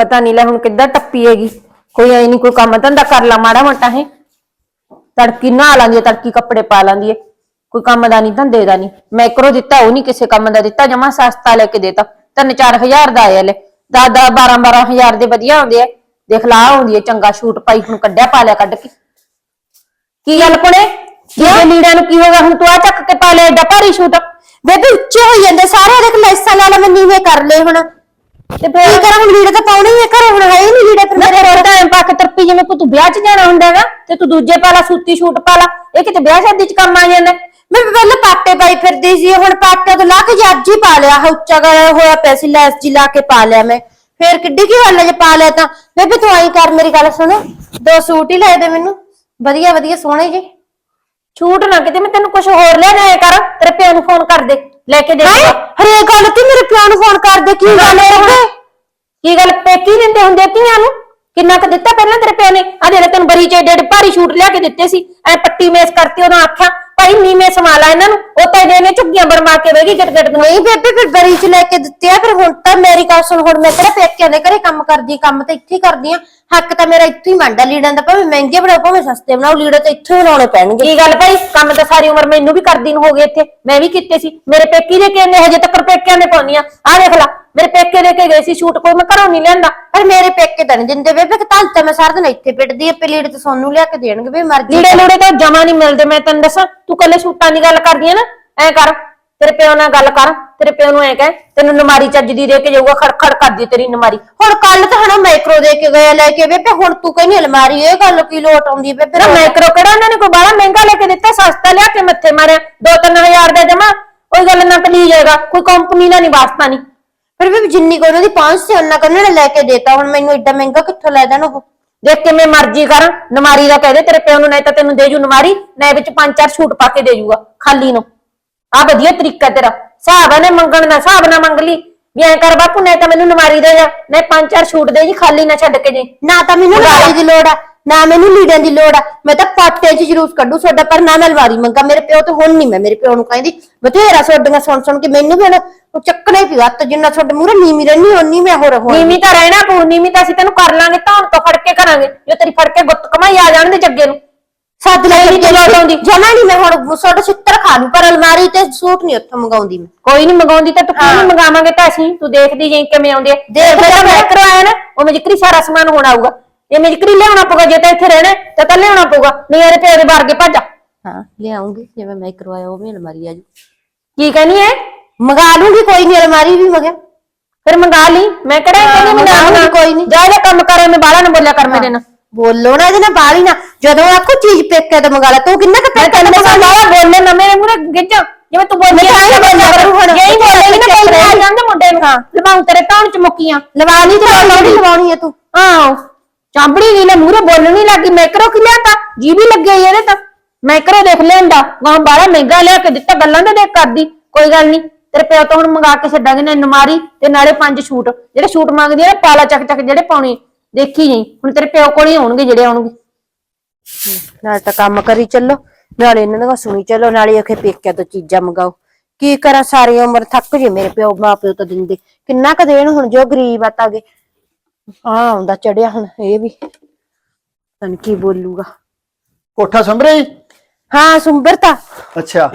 ਪਤਾ ਨਹੀਂ ਲੈ ਹੁਣ ਕਿੱਦਾਂ ਟੱਪੀ ਹੈਗੀ। ਕੋਈ ਐ ਨਹੀਂ ਕੋਈ ਕੰਮ ਧੰਦਾ ਕਰ ਲਾ ਮਾੜਾ ਮੋਟਾ ਹੈ। ਤੜਕੀ ਨਹਾ ਲਾਂਦੀ ਹੈ ਤੜਕੀ ਕੱਪੜੇ ਪਾ ਲਾਂਦੀ ਹੈ। ਕੋਈ ਕੰਮ ਦਾ ਨਹੀਂ ਧੰਦੇ ਦਾ ਨਹੀਂ ਮੈਕਰੋ ਦਿੱਤਾ ਉਹ ਨਹੀਂ ਕਿਸੇ ਕੰਮ ਦਾ ਦਿੱਤਾ ਜਮਾ ਸਸਤਾ ਲੈ ਕੇ ਦੇਤਾ। ਤਿੰਨ ਚਾਰ ਹਜ਼ਾਰ ਦਾ ਆਇਆ ਲੈ। 10 10 12 12 ਹਜ਼ਾਰ ਦੇ ਵਧੀਆ ਆਉਂਦੇ ਆ। ਦੇਖ ਲਾ ਆਹ ਆਉਂਦੀ ਹੈ ਚੰਗਾ ਸ਼ੂਟ ਪਾਈ ਹੁਣ ਕੱਢਿਆ ਪਾ ਲਿਆ ਕੱਢ ਕੇ। ਕੀ ਗੱਲ ਕੋਲੇ ਇਹ ਲੀੜਿਆਂ ਨੂੰ ਕੀ ਹੋ ਗਿਆ ਹੁਣ ਤੂੰ ਆ ਚੱਕ ਕੇ ਪਾ ਲਿਆ ਏਡਾ ਭਾਰੀ ਸ਼ੂਟ। ਬੇਬੇ ਉੱਚੇ ਹੋਈ ਜਾਂਦੇ ਸਾਰੇ ਦੇਖ ਲੈਸਾਂ ਲਾ ਲਾ ਮੈਂ ਨੀਵੇਂ ਕਰ ਲਏ ਹੁਣ। ਤੇ ਕੀ ਫੇਰ ਕਰਾਂ ਹੁਣ ਲੀੜੇ ਤਾਂ ਪਾਉਣੇ ਹੀ ਆ ਘਰੇ ਹੁਣ ਹੈ ਹੀ ਨਹੀਂ ਲੀੜੇ ਫਿਰ ਮੈਂ ਮੇਰੇ ਤੇਰਾ ਟਾਈਮ ਪਾ ਕੇ ਤਰਪੀ ਜਿਵੇਂ ਕੋਈ ਤੂੰ ਵਿਆਹ 'ਚ ਜਾਣਾ ਹੁੰਦਾ ਹੈਗਾ ਤੇ ਤੂੰ ਦੂਜੇ ਪਾ ਲਾ ਸੂਤੀ ਸ਼ੂਟ ਪਾ ਲਾ ਇਹ ਕਿਤੇ ਵਿਆਹ ਸ਼ਾਦੀ 'ਚ ਕੰਮ ਆ ਜਾਂਦਾ। ਮੈਂ ਪਹਿਲਾਂ ਪਾਟੇ ਪਾਈ ਫਿਰਦੀ ਸੀ ਹੁਣ ਪਾਟੇ ਤੋਂ ਲਾ ਕੇ ਜੀ ਅੱਜ ਹੀ ਪਾ ਲਿਆ ਆਹ ਉੱਚਾ ਕਰ ਹੋਇਆ ਪਿਆ ਸੀ ਲੈਸ ਜੀ ਲਾ ਕੇ ਪਾ ਲਿਆ ਮੈਂ। ਫੇਰ ਕਿੱਡੀ ਕੀ ਗੱਲ ਹੈ ਜੇ ਪਾ ਲਿਆ ਤਾਂ। ਬੇਬੇ ਤੂੰ ਆਈ ਕਰ ਮੇਰੀ ਗੱਲ ਸੁਣ ਦੋ ਸੂਟ ਹੀ ਲੈ ਦੇ ਮੈਨੂੰ ਵਧੀਆ ਵਧੀਆ ਸੋਹਣੇ ਜੀ। ਛੂਟ ਨਾ ਕਿਤੇ ਮੈਂ ਤੈਨੂੰ ਕੁਝ ਹੋਰ ਲੈਣਾ ਹੈ ਕਰ ਤੇਰੇ ਪਿਓ ਨੂੰ ਫੋਨ ਕਰ ਦੇ। ਲੈ ਕੇ ਦੇ ਹਾਏ ਦੇਗਾ। ਹਰੇ ਗੱਲ ਤੇ ਮੇਰੇ ਪਿਓ ਨੂੰ ਫੋਨ ਕਰ ਦੇ ਕੀ ਗੱਲ ਹੈ ਕੀ ਗੱਲ ਪੇਕੀ ਦਿੰਦੇ ਹੁੰਦੇ ਧੀਆਂ ਨੂੰ? ਕਿੰਨਾ ਕੁ ਦਿੱਤਾ ਪਹਿਲਾਂ ਤੇਰੇ ਪਿਓ ਨੇ? ਆ ਜਿਹੜੇ ਤੈਨੂੰ ਬਰੀ ਚ ਡੇਢ ਭਾਰੀ ਸ਼ੂਟ ਲਿਆ ਕੇ ਦਿੱਤੇ ਸੀ। ਐ ਪੱਟੀ ਮੇਸ ਕਰਤੀ ਉਹਨਾਂ ਆਖਿਆ ਭਾਈ ਨੀਵੇਂ ਸੰਭਾਲਾ ਇਹਨਾਂ ਨੂੰ ਉਹ ਤਾਂ ਇਹਨੇ ਝੁੱਗੀਆਂ ਬਰਮਾ ਕੇ ਵੇਗੀ ਗਿਟ ਗਿਟ ਨੂੰ। ਨਹੀਂ ਬੇਬੇ ਫਿਰ ਬਰੀ ਚ ਲੈ ਕੇ ਦਿੱਤੇ ਆ ਫਿਰ ਹੁਣ ਤਾਂ ਮੇਰੀ ਗੱਲ ਸੁਣ ਹੁਣ ਮੈਂ ਕਿਹੜਾ ਪੇਕਿਆਂ ਦੇ ਘਰੇ ਕੰਮ ਕਰਦੀ ਕੰਮ ਤਾਂ ਇੱਥੇ ਹੀ ਕਰਦੀ ਆ। ਹੱਕ ਤਾਂ ਮੇਰਾ ਇੱਥੇ ਹੀ ਮੰਡਾ ਲੀੜਾਂ ਦਾ ਭਾਵੇਂ ਮਹਿੰਗੇ ਬਣਾਓ ਭਾਵੇਂ ਸਸਤੇ ਬਣਾਓ ਲੀੜੇ ਤਾਂ ਇੱਥੇ ਹੀ ਲਾਉਣੇ ਪੈਣਗੇ। ਕੀ ਗੱਲ ਭਾਈ? ਕੰਮ ਤਾਂ ਸਾਰੀ ਉਮਰ ਮੈਨੂੰ ਵੀ ਕਰਦੀ ਨੂੰ ਹੋ ਗਏ ਇੱਥੇ। ਮੈਂ ਵੀ ਕੀਤੇ ਸੀ। ਮੇਰੇ ਪੇਕੀ ਦੇ ਕੇ ਨੇ ਹਜੇ ਤੱਕ ਪੇਕਿਆਂ ਨੇ ਪਾਉਣੀ ਆ। ਆ ਦੇਖ ਲੈ। ਮੇਰੇ ਪੇਕੇ ਦੇ ਕੇ ਗਏ ਸੀ ਸ਼ੂਟ ਕੋਈ ਮੈਂ ਘਰੋਂ ਨਹੀਂ ਲਿਆਂਦਾ। ਪਰ ਮੇਰੇ ਪੇਕੇ ਤਾਂ ਨਹੀਂ ਦਿੰਦੇ ਬੇਬੇ ਕਿ ਤਾਂ ਤਾਂ ਮੈਂ ਸਾਰਾ ਦਿਨ ਇੱਥੇ ਪਿੱਟਦੀ ਆ ਲੀੜੇ ਤੇ ਸੋਨੂੰ ਲਿਆ ਕੇ ਦੇਣਗੇ ਵੀ ਮਰਜ਼ੀ ਲੀੜੇ ਲੂੜੇ ਤਾਂ ਜਮਾ ਨਹੀਂ ਮਿਲਦੇ ਮੈਂ ਤੈਨੂੰ ਦੱਸਾਂ ਤੂੰ ਕੱਲੇ ਸੂਟਾਂ ਦੀ ਗੱਲ ਕਰਦੀ ਆ ਨਾ ਐ ਕਰ ਤੇਰੇ ਪਿਓ ਨਾਲ ਗੱਲ ਕਰ ਤੇਰੇ ਪਿਓ ਨੂੰ ਐ ਕਹਿ ਤੈਨੂੰ ਨਮਾਰੀ ਚੱਜ ਦੀ ਦੇ ਕੇ ਜਾਊਗਾ ਖੜਖੜ ਕਰਦੀ ਤੇਰੀ ਨਮਾਰੀ। ਹੁਣ ਕੱਲ ਤਾਂ ਹਣਾ ਮਾਈਕਰੋ ਦੇ ਕੇ ਗਿਆ ਲੈ ਕੇ ਬੇਬੇ ਹੁਣ ਤੂੰ ਕਹਿੰਦੀ ਅਲਮਾਰੀ ਇਹ ਗੱਲ ਕੀ ਲੋਟ ਆਉਂਦੀ ਬੇਬੇ ਤੇਰਾ ਮੈਕਰੋ ਕਿਹੜਾ ਉਹਨਾਂ ਨੇ ਕੋਈ ਬਾਹਲਾ ਮਹਿੰਗਾ ਲੈ ਕੇ ਦਿੱਤਾ ਸਸਤਾ ਲਿਆ ਕੇ ਮੱਥੇ ਮਾਰਿਆ 2-3000 ਦਾ ਜਮਾ ਕੋਈ ਗੱਲ ਨਾ ਪਲੀ ਜਾਏਗਾ ਕੋਈ ਕੰਪਨੀ ਦਾ ਨਹੀਂ ਵਾਸਤਾ ਨਹੀਂ। ਫਿਰ ਵੀ ਜਿੰਨੀ ਕੋ ਉਹਨਾਂ ਦੀ 500 ਸੀ, ਉਹਨਾਂ ਕੰਨਾਂ ਨੇ ਲੈ ਕੇ ਦੇਤਾ। ਹੁਣ ਮੈਨੂੰ ਏਡਾ ਮਹਿੰਗਾ ਕਿੱਥੋਂ ਲੈ ਦੇਣ ਉਹ? ਦੇਖ ਕਿਵੇਂ ਮਰਜ਼ੀ ਕਰ, ਨਮਾਰੀ ਦਾ ਕਹਿ ਦੇ ਤੇਰੇ ਪਿਓ ਨੂੰ, ਨਹੀਂ ਤਾਂ ਤੈਨੂੰ ਦੇ ਜੂ ਨਮਾਰੀ, ਨਹੀਂ ਵਿੱਚ ਪੰਜ ਚਾਰ ਛੂਟ ਪਾ ਕੇ ਦੇ ਜੂਗਾ, ਖਾਲੀ ਨੂੰ। ਆ ਵਧੀਆ ਤਰੀਕਾ ਤੇਰਾ। ਹਿਸਾਬ ਨੇ ਮੰਗਣ ਦਾ, ਹਿਸਾਬ ਨਾ ਮੰਗ ਲਈ। ਵੀ ਐ ਕਰ ਬਾਪੂ, ਨਹੀਂ ਤਾਂ ਮੈਨੂੰ ਨਮਾਰੀ ਦੇ ਜਾ। ਨਹੀਂ, ਪੰਜ ਚਾਰ ਛੂਟ ਦੇ ਜੀ, ਖਾਲੀ ਨਾ ਛੱਡ ਕੇ ਜੀ। ਨਾ ਤਾਂ ਮੈਨੂੰ ਅਲਮਾਰੀ ਦੀ ਲੋੜ ਆ। ਨਾ ਮੈਨੂੰ ਲੀੜਾਂ ਦੀ ਲੋੜ ਆ। ਮੈਂ ਤਾਂ ਪਾਟੇ 'ਚ ਜਲੂਸ ਕੱਢੂ ਤੁਹਾਡਾ ਪਰ ਨਾ ਮੈਂ ਅਲਮਾਰੀ ਮੰਗਾ। ਮੇਰੇ ਪਿਓ ਤੋਂ ਹੁਣ ਨਹੀਂ ਮੈਂ ਮੇਰੇ ਪਿਓ ਨੂੰ ਕਹਿੰਦੀ ਬਥੇਰਾ ਤੁਹਾਡੀਆਂ ਸੁਣ ਸੁਣ ਕੇ ਮੈਨੂੰ ਵੀ ਹੁਣ ਉਹ ਚੱਕਣਾ ਹੀ ਪਿਆ ਹੱਥ ਜਿੰਨਾ ਤੁਹਾਡੇ ਮੂਹਰੇ ਨੀਵੀਂ ਰਹਿਣੀ ਓਨੀ ਮੈਂ ਹੋਰ ਹੋ ਨੀਵੀਂ ਤਾਂ ਰਹਿਣਾ ਪਊ ਨੀਵੀਂ ਤਾਂ ਅਸੀਂ ਤੈਨੂੰ ਕਰ ਲਾਂਗੇ ਧੌਣ ਤੋਂ ਫੜ ਕੇ ਕਰਾਂਗੇ। ਜੋ ਤੇਰੀ ਫੜ ਕੇ ਗੁੱਤ ਕਮਾਈ ਆ ਜਾਣ ਦੇ ਜੱਗੇ ਨੂੰ। ਸੱਦ ਲੈ ਨਹੀਂ ਨੀ। ਲੋਟ ਆਉਂਦੀ। ਜਮਾ ਨਹੀਂ ਮੈਂ ਹੁਣ ਤੁਹਾਡੇ ਛਿੱਤਰ ਖਾ ਲੂ ਪਰ ਅਲਮਾਰੀ ਤੇ ਸੂਟ ਨਹੀਂ ਉੱਥੋਂ ਮੰਗਾਉਂਦੀ ਮੈਂ। ਕੋਈ ਨਹੀਂ ਮੰਗਾਉਂਦੀ ਤਾਂ ਤੂੰ ਕਿਉਂ ਨਹੀਂ ਮੰਗਾਵਾਂਗੇ ਤਾਂ ਅਸੀਂ? ਤੂੰ ਦੇਖਦੀ ਜਾਈਂ ਕਿਵੇਂ ਆਉਂਦੇ ਆ। ਦੇਖ ਲੈ। ਮੈਂ। ਕਰਵਾਇਆ ਨਾ ਉਹ ਮੇਜਕਰੀ ਸਾਰਾ ਸਮਾਨ ਹੋਣਾ ਆਊਗਾ। ਇਹ ਮੇਜਕਰੀ ਲਿਆਉਣਾ ਪਊਗਾ ਜੇ ਤਾਂ ਇੱਥੇ ਰਹਿਣਾ ਹੈ, ਤਾਂ ਤਾਂ ਲਿਆਉਣਾ ਪਊਗਾ। ਨਹੀਂ ਇਹਦੇ ਪਿਓ ਦੇ ਬਾਰਗੇ ਭੱਜ ਜਾ। ਹਾਂ ਲਿਆਉਂਗੀ ਜਿਵੇਂ ਮੈਂ ਕਰਵਾਇਆ ਉਹ ਵੀ ਅਲਮਾਰੀ ਆ ਜੂ। ਕੀ ਕਹਿਨੀ ਹੈ ਮੰਗਾ ਲੂੰਗੀ ਕੋਈ ਨਹੀਂ ਅਲਮਾਰੀ ਵੀ ਮਗਿਆ ਫਿਰ ਮੰਗਾ ਲਈ। ਮੈਂ ਕਿਹੜਾ ਕਹਿੰਦੀ ਮੈਂ ਨਾ ਮੰਗਾ ਕੋਈ ਨੀ। ਜਾ ਜਾ ਕੰਮ ਕਰੇ ਮੈਂ ਬਾਹਲਾ ਨਾ ਬੋਲਿਆ ਕਰ ਮੇਰੇ ਨਾਲ। ਬੋਲੋ ਨਾ ਇਹਦੇ ਨਾਲ ਬਾਲੀ ਨਾ। ਜਦੋਂ ਆਖੋ ਚੀਜ਼ ਪੇਕੇ ਤੇ ਮੰਗਾ ਲੈ ਤੂੰ ਕਿੰਨਾ ਕੁ ਮੈਂ ਪੇਕੇ ਤੇ ਪਤਾ ਬਾਹਲਾ ਬੋਲਨੇ ਨਾ ਮੇਰੇ ਮੂਹਰੇ ਗਿੱਜ ਜਿਵੇਂ ਤੂੰ ਬੋਲੀ ਮੈਂ ਤਾਂ ਇਹ ਬੋਲਿਆ ਕਰੂ। ਹੁਣ। ਜੇ ਹੀ ਬੋਲੇਗੀ ਨਾ ਕੋਈ ਆ ਜਾਂਦੇ ਮੁੰਡੇ ਨੂੰ। ਲਵਾਉਂ ਤੇਰੇ ਟਾਉਣ ਚ ਮੁੱਕੀਆਂ। ਲਵਾ ਲਈ ਤੇ ਲਵਾਉਣੀ ਹੈ ਤੂੰ। ਆਹ। ਚਾਂਬੜੀ ਨਹੀਂ ਲੈ ਮੂਰੇ ਬੋਲਣ ਨਹੀਂ ਲੱਗੀ। ਮੈਕਰੋ ਕਿ ਲਿਆਤਾ? ਜੀ ਵੀ ਲੱਗੇ ਈ ਇਹਦੇ ਤਾਂ। ਮੈਕਰੋ ਦੇਖ ਲੈਂਦਾ ਗਾਂ ਬਾਹਲਾ ਮਹਿੰਗਾ ਲਿਆ ਕੇ ਦਿੱਤਾ, ਗੱਲਾਂ ਤੇ ਦੇਖ ਕਰਦੀ। ਕੋਈ ਗੱਲ ਨਹੀਂ ਤੇਰੇ ਪਿਓ ਤੋਂ ਹੁਣ ਮੰਗਾ ਕੇ ਛੱਡਾਂਗੇ ਨਾ ਨਮਾਰੀ ਤੇ ਨਾਲੇ ਪੰਜ ਸ਼ੂਟ ਜਿਹੜੇ ਸ਼ੂਟ ਮੰਗਦੀ ਆ ਨਾ, ਪਾਲਾ ਚੱਕ ਚੱਕ ਜਿਹੜੇ ਪਾਉਣੇ। ਦੇਖੀ ਜੀ ਹੁਣ ਤੇਰੇ ਪਿਓ ਕੋਲ ਹੀ ਆਉਣਗੇ, ਜਿਹੜੇ ਆਉਣਗੇ। ਨਾਲ ਤਾਂ ਕੰਮ ਕਰੀ ਚੱਲੋ। ਨਾਲੇ ਇਹਨਾਂ ਦਾ ਸੁਣੀ ਚੱਲੋ, ਨਾਲੇ ਅਖੇ ਪੇਕਿਆ ਤੋਂ ਚੀਜ਼ਾਂ ਮੰਗਾਓ। ਕੀ ਕਰਾਂ, ਸਾਰੀ ਉਮਰ ਥੱਕ ਜੇ ਮੇਰੇ ਪਿਓ, ਮਾਂ ਪਿਓ ਤਾਂ ਦਿੰਦੇ। ਕਿੰਨਾ ਕੁ ਦੇਣ ਹੁਣ, ਜੋ ਗਰੀਬ ਆ ਤਾਗੇ ਆ ਆਉਂਦਾ ਚੜਿਆ ਹੁਣ ਇਹ ਵੀ। ਤਨ ਕੀ ਬੋਲੂਗਾ। ਕੋਠਾ ਸੰਭਰੇ ਹਾਂ ਸੁੰਬਰਤਾ ਅੱਛਾ।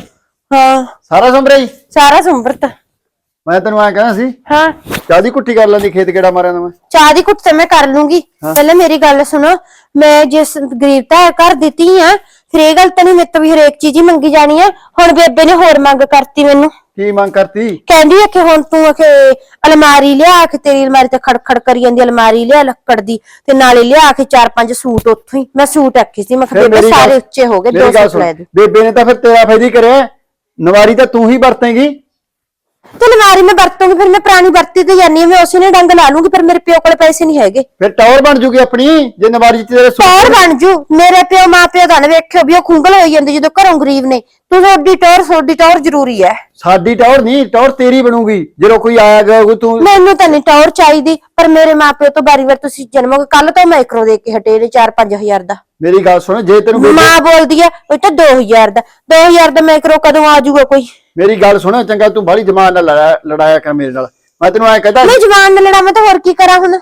ਹਾਂ। ਸਾਰਾ ਸੰਭਰੇ ਸਾਰਾ ਸੁੰਬਰਤਾ ਮੈਂ ਤੈਨੂੰ ਐਂ ਕਹਿਣਾ ਸੀ ਹਾਂ। ਚਾਹ ਦੀ ਕੁੱਟੀ ਕਰ ਲੈਂਦੀ ਖੇਤ ਕਿਹੜਾ ਮਾਰਿਆ ਨਾ ਮੈਂ ਚਾਹ ਦੀ ਕੁੱਟ ਤੇ ਮੈਂ ਕਰ ਲੂੰਗੀ। ਪਹਿਲਾਂ ਮੇਰੀ ਗੱਲ ਸੁਣੋ ਮੈਂ ਜਿਸ ਗਰੀਬਤਾ ਘਰ ਦਿੱਤੀ ਆ ਫਿਰ ਇਹ ਗੱਲ ਤਾਂ ਨਹੀਂ ਮੇਰੇ ਤੋਂ ਵੀ ਹਰੇਕ ਚੀਜ਼ ਹੀ ਮੰਗੀ ਜਾਣੀ ਆ। ਹੁਣ ਬੇਬੇ ਨੇ ਹੋਰ ਮੰਗ ਕਰਤੀ ਮੈਨੂੰ। ਕੀ ਮੰਗ ਕਰਤੀ? ਕਹਿੰਦੀ ਆ ਕਿ ਹੁਣ ਤੂੰ ਅਖੇ ਅਲਮਾਰੀ ਲਿਆ ਕੇ ਤੇਰੀ ਅਲਮਾਰੀ ਤੇ ਖੜਖੜ ਕਰੀ ਜਾਂਦੀ ਅਲਮਾਰੀ ਲਿਆ ਲੱਕੜ ਦੀ ਤੇ ਨਾਲੇ ਲਿਆ ਕੇ ਚਾਰ ਪੰਜ ਸੂਟ ਉੱਥੋਂ ਹੀ। ਮੈਂ ਸੂਟ ਆਖੀ ਸੀ ਮੈਂ ਕਿਹਾ ਫਿਰ ਬੇਬੇ ਮੇਰੀ ਸਾਰੇ ਉੱਚੇ ਹੋ ਗਏ ਮੇਰੀ ਦੋ ਗੱਲ ਸੂਟ ਲੈ ਦੇ। ਬੇਬੇ ਨੇ ਤਾਂ ਫਿਰ ਤੇਰਾ ਫਾਇਦਾ ਹੀ ਕਰਿਆ। ਨਵਾਰੀ ਤਾਂ ਤੂੰ ਹੀ ਵਰਤੇਂਗੀ। ਤੇ ਅਲਮਾਰੀ ਮੈਂ ਵਰਤੂੰਗੀ ਫਿਰ ਮੈਂ ਪੁਰਾਣੀ ਵਰਤੀ ਤੇ ਜਾਨੀ ਆ ਮੈਂ ਉਸੇ ਨੇ ਡੰਗ ਲਾ ਲੂੰਗੀ ਪਰ ਮੇਰੇ ਪਿਓ ਕੋਲ ਪੈਸੇ ਨਹੀਂ ਹੈਗੇ। ਫਿਰ ਟਾਵਰ ਬਣ ਜੂਗੀ ਆਪਣੀ ਜੇ ਨਵਾਰੀ ਚ ਤੇਰੇ ਸੂਟ ਟੌਰ ਬਣ ਜੂ ਮੇਰੇ ਪਿਓ ਮਾਂ ਪਿਓ ਦਾ ਨਾ ਵੇਖਿਓ ਵੀ ਉਹ ਖੁੰਗਲ ਹੋਈ ਜਾਂਦੇ ਜਦੋਂ ਘਰੋਂ ਗਰੀਬ ਨੇ। ਤੂੰ ਤੁਹਾਡੀ ਟੌਰ ਤੁਹਾਡੀ ਟੌਰ ਜ਼ਰੂਰੀ ਹੈ। ਸਾਡੀ ਟਾਵਰ ਨਹੀਂ ਟਾਵਰ ਤੇਰੀ ਬਣੂਗੀ ਜਦੋਂ ਕੋਈ ਆਇਆ ਗਿਆ ਕੋਈ ਤੂੰ। ਮੈਨੂੰ ਤਾਂ ਨਹੀਂ ਟੌਰ ਚਾਹੀਦੀ ਪਰ ਮੇਰੇ ਮਾਂ ਪਿਓ ਤੋਂ ਬਾਰੀ ਵਾਰ ਤੁਸੀਂ ਜਨਮੋਗੇ ਕੱਲ ਤੋਂ ਮਾਈਕਰੋ ਦੇ ਕੇ ਹਟੇ ਨੇ 4-5000 ਦਾ। ਮੇਰੀ ਗੱਲ ਸੁਣ ਜੇ ਤੈਨੂੰ ਮਾਂ ਬੋਲਦੀ ਹੈ ਉਹ ਤਾਂ 2000 ਦਾ 2000 ਦਾ ਮਾਈਕਰੋ ਕਦੋਂ ਆ ਜਾਊਗਾ ਕੋਈ? ਮੇਰੀ ਗੱਲ ਸੁਣ ਚੰਗਾ ਤੂੰ ਬਾਹਲੀ ਜਮਾਨ ਨਾਲ ਲੜਾਇਆ- ਲੜਾਇਆ ਕਰ ਮੇਰੇ ਨਾਲ। ਮੈਂ ਤੈਨੂੰ ਐਂ ਕਹਿੰਦਾ ਮੈਂ ਜਵਾਨ ਨਾਲ ਲੜਾ ਮੈਂ ਤਾਂ ਹੋਰ ਕੀ ਕਰਾਂ ਹੁਣ?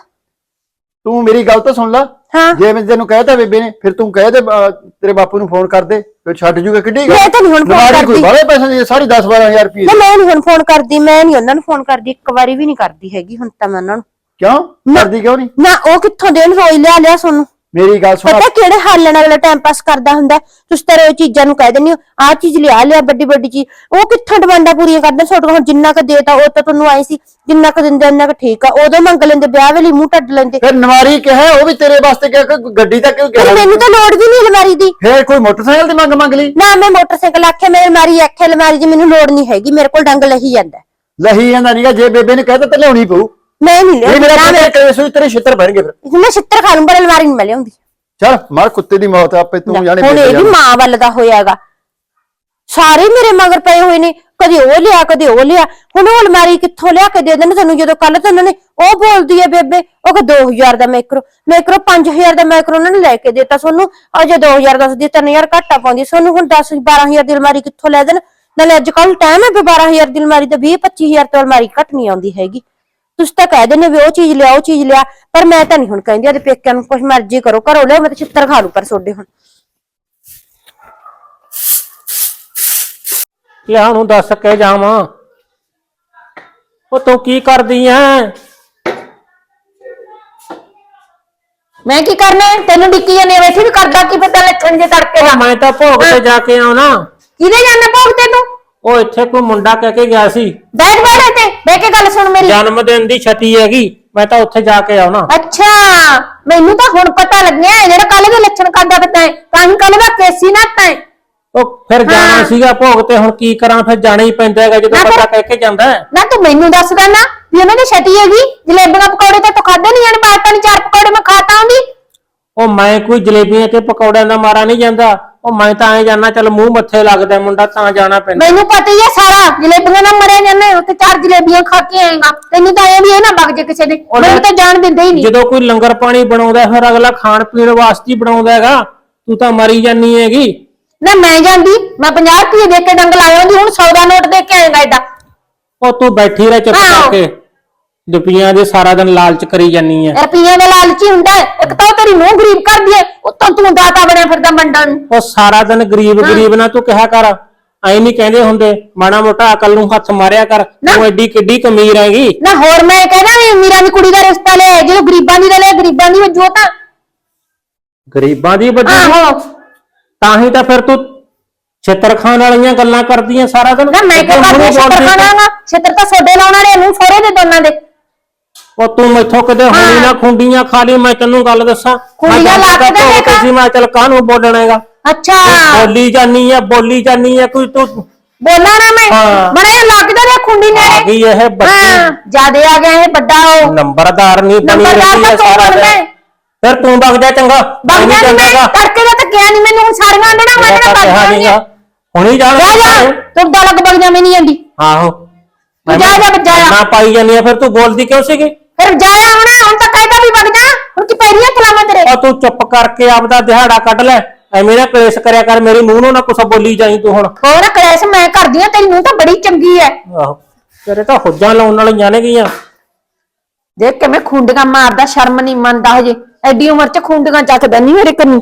ਤੂੰ ਮੇਰੀ ਗੱਲ ਤਾਂ ਸੁਣ ਲੈ। ਹਾਂ। ਜੇ ਮੈਂ ਤੈਨੂੰ ਕਹਿਤਾ ਬੇਬੇ ਨੇ ਫਿਰ ਤੂੰ ਕਹਿ ਦੇ ਅਹ, ਤੇਰੇ ਬਾਪੂ ਨੂੰ ਫੋਨ ਕਰ ਦੇ ਫਿਰ ਛੱਡ ਜੂਗਾ ਕਿੱਡੀ ਮੈਂ ਤਾਂ ਨੀ ਹੁਣ phone ਨਵਾਰੀ ਕੋਈ ਕਰਦੀ। ਬਾਹਲੇ ਪੈਸੇ ਦੀ ਸਾਢੇ 10 12000 ਰੁਪਏ ਨਾ ਮੈਂ ਨਹੀਂ ਹੁਣ ਫੋਨ ਕਰਦੀ ਮੈਂ ਨਹੀਂ ਉਹਨਾਂ ਨੂੰ ਫੋਨ ਕਰਦੀ ਇੱਕ ਵਾਰੀ ਵੀ ਨਹੀਂ ਕਰਦੀ ਹੈਗੀ ਹੁਣ ਤਾਂ ਮੈਂ ਉਹਨਾਂ ਨੂੰ। ਕਿਉਂ? ਕਰਦੀ ਕਿਉਂ ਨਹੀਂ? ਨਾ ਉਹ ਕਿੱਥੋਂ ਦੇਣ ਰੋਈ ਲਿਆ ਲਿਆ ਸੋਨੂੰ। ਮੇਰੀ ਗੱਲ ਸੁਣ। ਪਤਾ ਕਿਹੜੇ ਹਾਲ ਨਾਲ ਅਗਲਾ ਟਾਈਮ ਪਾਸ ਕਰਦਾ ਹੁੰਦਾ? ਹੈ? ਤੁਸੀਂ ਤਾਂ ਉਹ ਚੀਜ਼ਾਂ ਨੂੰ ਕਹਿ ਦਿੰਦੇ ਹੋ ਆਹ ਚੀਜ਼ ਲਿਆ ਲਿਆ ਵੱਡੀ ਵੱਡੀ ਚੀਜ਼। ਉਹ ਕਿੱਥੋਂ ਡਿਮਾਂਡਾਂ ਪੂਰੀਆਂ ਕਰਦੇ? ਛੋਟੇ ਹੁਣ ਜਿੰਨਾ ਕੁ ਦੇਤਾ ਉਹ ਤਾਂ ਤੁਹਾਨੂੰ ਆਈ ਸੀ। ਜਿੰਨਾ ਕੁ ਦਿੰਦੇ ਉਹਨਾਂ ਕੁ ਠੀਕ ਆ। ਉਦੋਂ ਮੰਗ ਲੈਂਦੇ ਵਿਆਹ ਵੇਲੇ ਮੂੰਹ ਟੱਡ ਲੈਂਦੇ। ਫਿਰ ਨਵਾਰੀ ਕਿਹਾ ਉਹ ਵੀ ਤੇਰੇ ਵਾਸਤੇ ਕਿਹਾ ਕਿ ਗੱਡੀ ਤਾਂ ਕਿਉਂ ਪਰ ਕਿਹਾ ਮੈਨੂੰ ਤਾਂ ਲੋੜ ਵੀ ਨਹੀਂ ਅਲਮਾਰੀ ਦੀ। ਫਿਰ ਕੋਈ ਮੋਟਰਸਾਈਕਲ ਦੀ ਮੰਗ ਮੰਗ ਲਈ? ਨਾ ਮੈਂ ਮੋਟਰਸਾਈਕਲ ਆਖਿਆ ਮੇਰੇ ਅਲਮਾਰੀ ਆਖਿਆ ਅਲਮਾਰੀ ਦੀ ਮੈਨੂੰ ਲੋੜ ਨਹੀਂ ਹੈਗੀ ਮੇਰੇ ਕੋਲ ਡੰਗ ਲਹੀ ਜਾਂਦਾ। ਹੈ। ਲਹੀ ਜਾਂਦਾ ਨਹੀਂਗਾ ਜੇ ਬੇਬੇ ਨੇ ਕਹਿਤਾ ਤਾਂ ਲਿਆਉਣੀ ਪਊ। ਮੈਂ ਨਹੀਂ ਇਹ ਮੇਰਾ ਲਿਆਉਂਦੀ। ਕੇਸ ਹੋਈ ਤੇਰੇ ਛਿੱਤਰ ਪੈਣਗੇ ਫਿਰ। ਮੈਂ ਛਿੱਤਰ ਖਾ ਲੂੰ ਪਰ ਅਲਮਾਰੀ ਨਹੀਂ ਮੈਂ ਲਿਆਉਂਦੀ। ਚਲ ਮਾਰ ਕੁੱਤੇ ਦੀ ਮੌਤ ਆਪੇ ਤੂੰ ਜਾਣੇ ਹੁਣ ਬੇਬੇ ਇਹ ਵੀ ਜਾਣੇ। ਮਾਂ ਵੱਲ ਦਾ ਹੋਇਆਗਾ। ਸਾਰੇ ਮੇਰੇ ਮਗਰ ਪਏ ਹੋਏ ਨੇ ਕਦੇ ਉਹ ਲਿਆ ਕਦੇ ਉਹ ਲਿਆ। ਹੁਣ ਉਹ ਅਲਮਾਰੀ ਕਿੱਥੋਂ ਲਿਆ ਕੇ ਦੇ ਦੇਣ? ਤੈਨੂੰ ਜਦੋਂ ਕੱਲ ਤਾਂ ਉਹਨਾਂ ਨੇ ਉਹ ਬੋਲਦੀ ਹੈ ਬੇਬੇ ਉਹ ਕਿ 2000 ਦਾ ਮੈਕਰੋ ਮੈਕਰੋ 5000 ਦਾ ਮੈਕਰੋ ਉਹਨਾਂ ਨੇ ਲੈ ਕੇ ਦਿੱਤਾ ਤੁਹਾਨੂੰ ਅਜੇ 2000 ਦੱਸਦੀ 3000 ਘਾਟਾ ਪਾਉਂਦੀ। ਤੁਹਾਨੂੰ ਹੁਣ 10 12000 ਦੀ ਅਲਮਾਰੀ ਕਿੱਥੋਂ ਲੈ ਦੇਣ? ਨਾਲੇ ਅੱਜ ਕੱਲ ਟਾਈਮ ਹੈ ਵੀ 12000 ਦੀ ਅਲਮਾਰੀ ਤੇ 20 25000 ਤੋਂ ਅਲਮਾਰੀ ਘੱਟ ਨਹੀਂ ਆਉਂਦੀ ਹੈਗੀ। ਤੁਸੀਂ ਤਾਂ ਕਹਿ ਦਿੰਦੇ ਵੀ ਉਹ ਚੀਜ਼ ਲਿਆ ਉਹ ਚੀਜ਼ ਲਿਆ ਪਰ ਮੈਂ ਤਾਂ ਨਹੀਂ ਹੁਣ ਕਹਿੰਦੀ ਉਹਦੇ ਪੇਕਿਆਂ ਨੂੰ ਕੁਛ ਮਰਜ਼ੀ ਕਰੋ ਘਰੋਂ ਲਿਆਓ ਮੈਂ ਤਾਂ ਛਿੱਤਰ ਖਾ ਲੂ ਪਰ ਸੋਡੇ ਹੁਣ। ਲਿਆ ਨੂੰ ਦੱਸ ਕੇ ਜਾਵਾਂ। ਉਹ ਤੂੰ ਕੀ ਕਰਦੀ ਐ? ਮੈਂ ਕੀ ਕਰਨਾ ਹੈ? ਤੈਨੂੰ ਡਿੱਕੀ ਜਾਂਦੇ ਵੈਸੇ ਵੀ ਕਰਦਾ ਕੀ ਪਤਾ ਲੱਛਣ ਜੇ ਤੜਕੇ ਦਾ। ਮੈਂ ਤਾਂ ਭੋਗ ਤੇ ਜਾ ਕੇ ਆਉਣਾ। ਕਿਹਦੇ ਜਾਣਾ ਭੋਗ ਤੇ ਤੂੰ? ਉਹ ਇੱਥੇ ਕੋਈ ਮੁੰਡਾ ਕਹਿ ਕੇ ਗਿਆ ਸੀ। ਬੈਠ ਬੈਠ ਤੇ ਬਹਿ ਕੇ ਗੱਲ ਸੁਣ ਮੇਰੀ। ਜਨਮ ਦਿਨ ਦੀ ਛਟੀ ਹੈਗੀ ਮੈਂ ਤਾਂ ਉੱਥੇ ਜਾ ਕੇ ਆਉਣਾ। ਅੱਛਾ ਮੈਨੂੰ ਤਾਂ ਹੁਣ ਪਤਾ ਲੱਗਿਆ ਇਹ ਜਿਹੜਾ ਕੱਲ ਦੇ ਲੱਛਣ ਕਰਦਾ ਪਤਾ ਹੈ ਤਾਂ ਹੀ ਕੱਲ ਦਾ ਕੇਸੀ ਨਾ ਤੈਂ ਉਹ ਫਿਰ ਜਾਣਾ ਹਾਂ। ਸੀਗਾ ਭੋਗ ਤੇ ਹੁਣ ਕੀ ਕਰਾਂ ਫਿਰ ਜਾਣਾ ਹੀ ਪੈਂਦਾ ਹੈਗਾ ਜਦੋਂ ਨਾ ਫਿਰ- ਬੰਦਾ ਕਹਿ ਕੇ ਜਾਂਦਾ ਹੈ। ਨਾ ਤੂੰ ਮੈਨੂੰ ਦੱਸ ਨਾ ਵੀ ਉਹਨਾਂ ਦੀ ਛਟੀ ਹੈਗੀ ਜਲੇਬੀਆਂ ਪਕੌੜੇ ਤਾਂ ਤੂੰ ਖਾਦੇ ਨਹੀਂ ਜਾਣ ਬਾਤ ਨਹੀਂ ਚਾਰ ਪਕੌੜੇ ਮੈਂ ਖਾਤਾ ਆਉਂਦੀ। ਉਹ ਮੈਂ ਕੋਈ ਜਲੇਬੀਆਂ ਤੇ ਪਕੌੜਿਆਂ ਦਾ ਮਾਰਾ ਨਹੀਂ ਜਾਂਦਾ। ਉਹ ਮੈਂ ਤਾਂ ਐ ਜਾਣਾ ਚੱਲ ਮੂੰਹ ਮੱਥੇ ਲੱਗਦਾ ਮੁੰਡਾ ਤਾਂ ਜਾਣਾ ਪੈਂਦਾ। ਮੈਨੂੰ ਪਤਾ ਹੀ ਹੈ ਸਾਰਾ ਜਲੇਬੀਆਂ ਨਾਲ ਮਰੇ ਜਾਂਦੇ ਉੱਤੇ ਚਾਰ ਜਲੇਬੀਆਂ ਖਾ ਕੇ ਆਏਗਾ ਤੈਨੂੰ ਤਾਂ ਇਹ ਵੀ ਇਹ ਨਾ ਵਗ ਜੇ ਕਿਸੇ ਦੇ ਉਹ ਲੈ- ਮੈਨੂੰ ਤਾਂ ਜਾਣ ਦਿੰਦੇ ਹੀ ਨਹੀਂ। ਜਦੋਂ ਕੋਈ ਲੰਗਰ ਪਾਣੀ ਬਣਾਉਂਦਾ ਹੈ, ਫਿਰ ਅਗਲਾ ਖਾਣ ਪੀਣ ਵਾਸਤੇ ਹੀ ਬਣਾਉਂਦਾ ਹੈਗਾ। ਤੂੰ ਤਾਂ ਮਰੀ ਜਾਨੀ ਹੈਗੀ। ਨਾ ਮੈਂ ਜਾਂਦੀ ਮੈਂ 50 ਰੁਪਏ ਦੇ ਕੇ ਡੰਗ ਲਾਇਆ ਹੁੰਦੀ ਹੁਣ 100 ਦਾ ਨੋਟ ਦੇ ਕੇ ਆਏਗਾ ਐਡਾ ਉਹ ਤੂੰ ਬੈਠੀ ਰਹਿ ਚੁੱਪ ਆਹੋ। ਕਰਕੇ। ਦੁਪੀਆਂ ਦੇ ਸਾਰਾ ਦਿਨ ਲਾਲਚ ਕਰੀ ਜਾਨੀ ਹੈ। ਰੁਪਈਆਂ ਦਾ ਲਾਲਚੀ ਹੁੰਦਾ ਹੈ। ਇੱਕ ਤਾਂ ਤੇਰੀ ਨੂੰਹ ਗਰੀਬ ਕਰਦੀ ਹੈ ਉੱਤੋਂ ਤੂੰ ਦਾਤਾ ਬਣਿਆ ਫਿਰਦਾ ਮੰਡਣ ਉਹ ਸਾਰਾ ਦਿਨ ਗਰੀਬ ਗਰੀਬ ਨਾ ਤੂੰ ਕਿਹਾ ਕਰ ਐ ਨਹੀਂ ਕਹਿੰਦੇ ਹੁੰਦੇ ਮਾੜਾ ਮੋਟਾ ਅਕਲ ਨੂੰ ਹੱਥ ਮਾਰਿਆ ਕਰ ਤੂੰ ਐਡੀ ਕਿੱਡੀ ਕਮੀਰ ਹੈਗੀ। ਨਾ ਹੋਰ ਮੈਂ ਕਹਿੰਦਾ ਵੀ ਮੀਰਾ ਦੀ ਕੁੜੀ ਦਾ ਰਿਸ਼ਤਾ ਲਿਆ ਜਦੋਂ ਗਰੀਬਾਂ ਦੀ ਲਿਆ ਗਰੀਬਾਂ ਦੀ ਵਜੋ ਤਾਂ ਗਰੀਬਾਂ ਦੀ ਬੱਜੀ ਆਹੋ। ਤਾਂ ਹੀ ਤਾਂ ਫਿਰ ਤੂੰ ਛਿੱਤਰ ਖਾਣ ਵਾਲੀਆਂ ਗੱਲਾਂ ਕਰਦੀਆਂ ਸਾਰਾ ਦਿਨ। ਨਾ ਮੈਂ ਕਿਉਂ ਤੂੰ ਮੂੰਹ ਛੇਤਰ ਤਾਂ ਸੋਡੇ ਲਾਉਣ ਵਾਲੇ ਨੂੰ ਫੋਰੇ ਦੇ ਦੋਨਾਂ ਦੇ। ਉਹ ਤੂੰ ਮੈਥੋਂ ਕਿਤੇ ਹੋਣੀ ਨਾ ਖੁੰਡੀਆਂ ਖਾ ਲਈ ਮੈਂ ਤੈਨੂੰ ਗੱਲ ਦੱਸਾਂ। ਖੁੰਡੀਆਂ ਲਾ ਕੇ ਤਾਂ ਦੇਖ। ਸੀ ਮੈਂ ਚੱਲ ਕਾਹਨੂੰ ਬੋਲਣਾ ਹੈਗਾ? ਅੱਛਾ। ਬੋਲੀ ਜਾਨੀ ਹੈ ਬੋਲੀ ਜਾਨੀ ਹੈ ਕੋਈ ਤੂੰ ਬੋਲਾਂ ਨਾ ਮੈਂ। ਬੜਾ ਲੱਗਦਾ ਰੇ ਖੁੰਡੀ ਆ ਨੇ ਗਈ ਇਹ ਬੱਚੀ ਜਿਆਦੇ ਆ ਗਿਆ ਇਹ ਵੱਡਾ ਉਹ। ਨੰਬਰਦਾਰ ਨਹੀਂ ਬਣੀ ਰਹੀ ਹੈ ਤਾਂ ਤੂੰ ਸਾਰਾ ਦਿਨ। ਗਏ। ਫਿਰ ਤੂੰ ਵਗ ਜਾ ਚੰਗਾ। ਨਹੀਂ ਜਾ ਮੈਂ। ਤੜਕੇ ਦਾ ਤਾਂ ਗਿਆ ਨਹੀਂ ਮੈਨੂੰ ਹੁਣ ਸਾਰੀਆਂ ਆਂਡਣਾ ਮੈਂ ਤਾਂ ਜਾਣੀ ਨੀਗਾ। ਹੁਣੀ ਜਾ। ਜਾ ਤੂੰ ਦਾ ਲੱਗ ਬਗ ਜਾ ਮੈਂ ਨਹੀਂ ਆਂਦੀ। ਆਹੋ। ਤੂੰ ਜਾ ਜਾ ਬੱਜਾ ਜਾ। ਨਾ ਪਾਈ ਜਾਨੀ ਆ ਫਿਰ ਤੂੰ ਬੋਲਦੀ ਕਿਉਂ ਸੀਗੀ? ਫਿਰ ਜਾਇਆ ਹੁਣ ਹੁਣ ਤਾਂ ਕਹਿਤਾ ਵੀ ਵਗ ਜਾ ਹੁਣ ਕੀ ਪੈਰੀਆਂ ਤਲਾਵਾਂ ਤੇਰੇ। ਉਹ ਤੂੰ ਚੁੱਪ ਕਰਕੇ ਆਪਦਾ ਦਿਹਾੜਾ ਕੱਢ ਲੈ ਐਵੇਂ ਨਾ ਕਲੇਸ਼ ਕਰਿਆ ਕਰ ਮੇਰੀ ਮੂੰਹ ਨੂੰ ਨਾ ਕੁਛ ਬੋਲੀ ਜਾਈ ਤੂੰ ਹੁਣ। ਹੋਰ ਕਲੇਸ਼ ਮੈਂ ਕਰਦੀ ਆ ਤੇਰੀ ਨੂੰ ਤਾਂ ਬੜੀ ਚੰਗੀ ਐ। ਆਹੋ ਤੇਰੇ ਤਾਂ ਹੁੱਜਾਂ ਲਾਉਣ ਵਾਲੀਆਂ ਨੇ ਗੀਆਂ। ਦੇਖ ਕਿਵੇਂ ਖੁੰਡਗਾ ਮਾਰਦਾ ਸ਼ਰਮ ਨਹੀਂ ਮੰਨਦਾ ਹਜੇ। ਐਡੀ ਉਮਰ ਚ ਖੁੰਡਗਾ ਚੱਕਦਾ ਨਹੀਂ ਮੇਰੇ ਕੰਨੀ।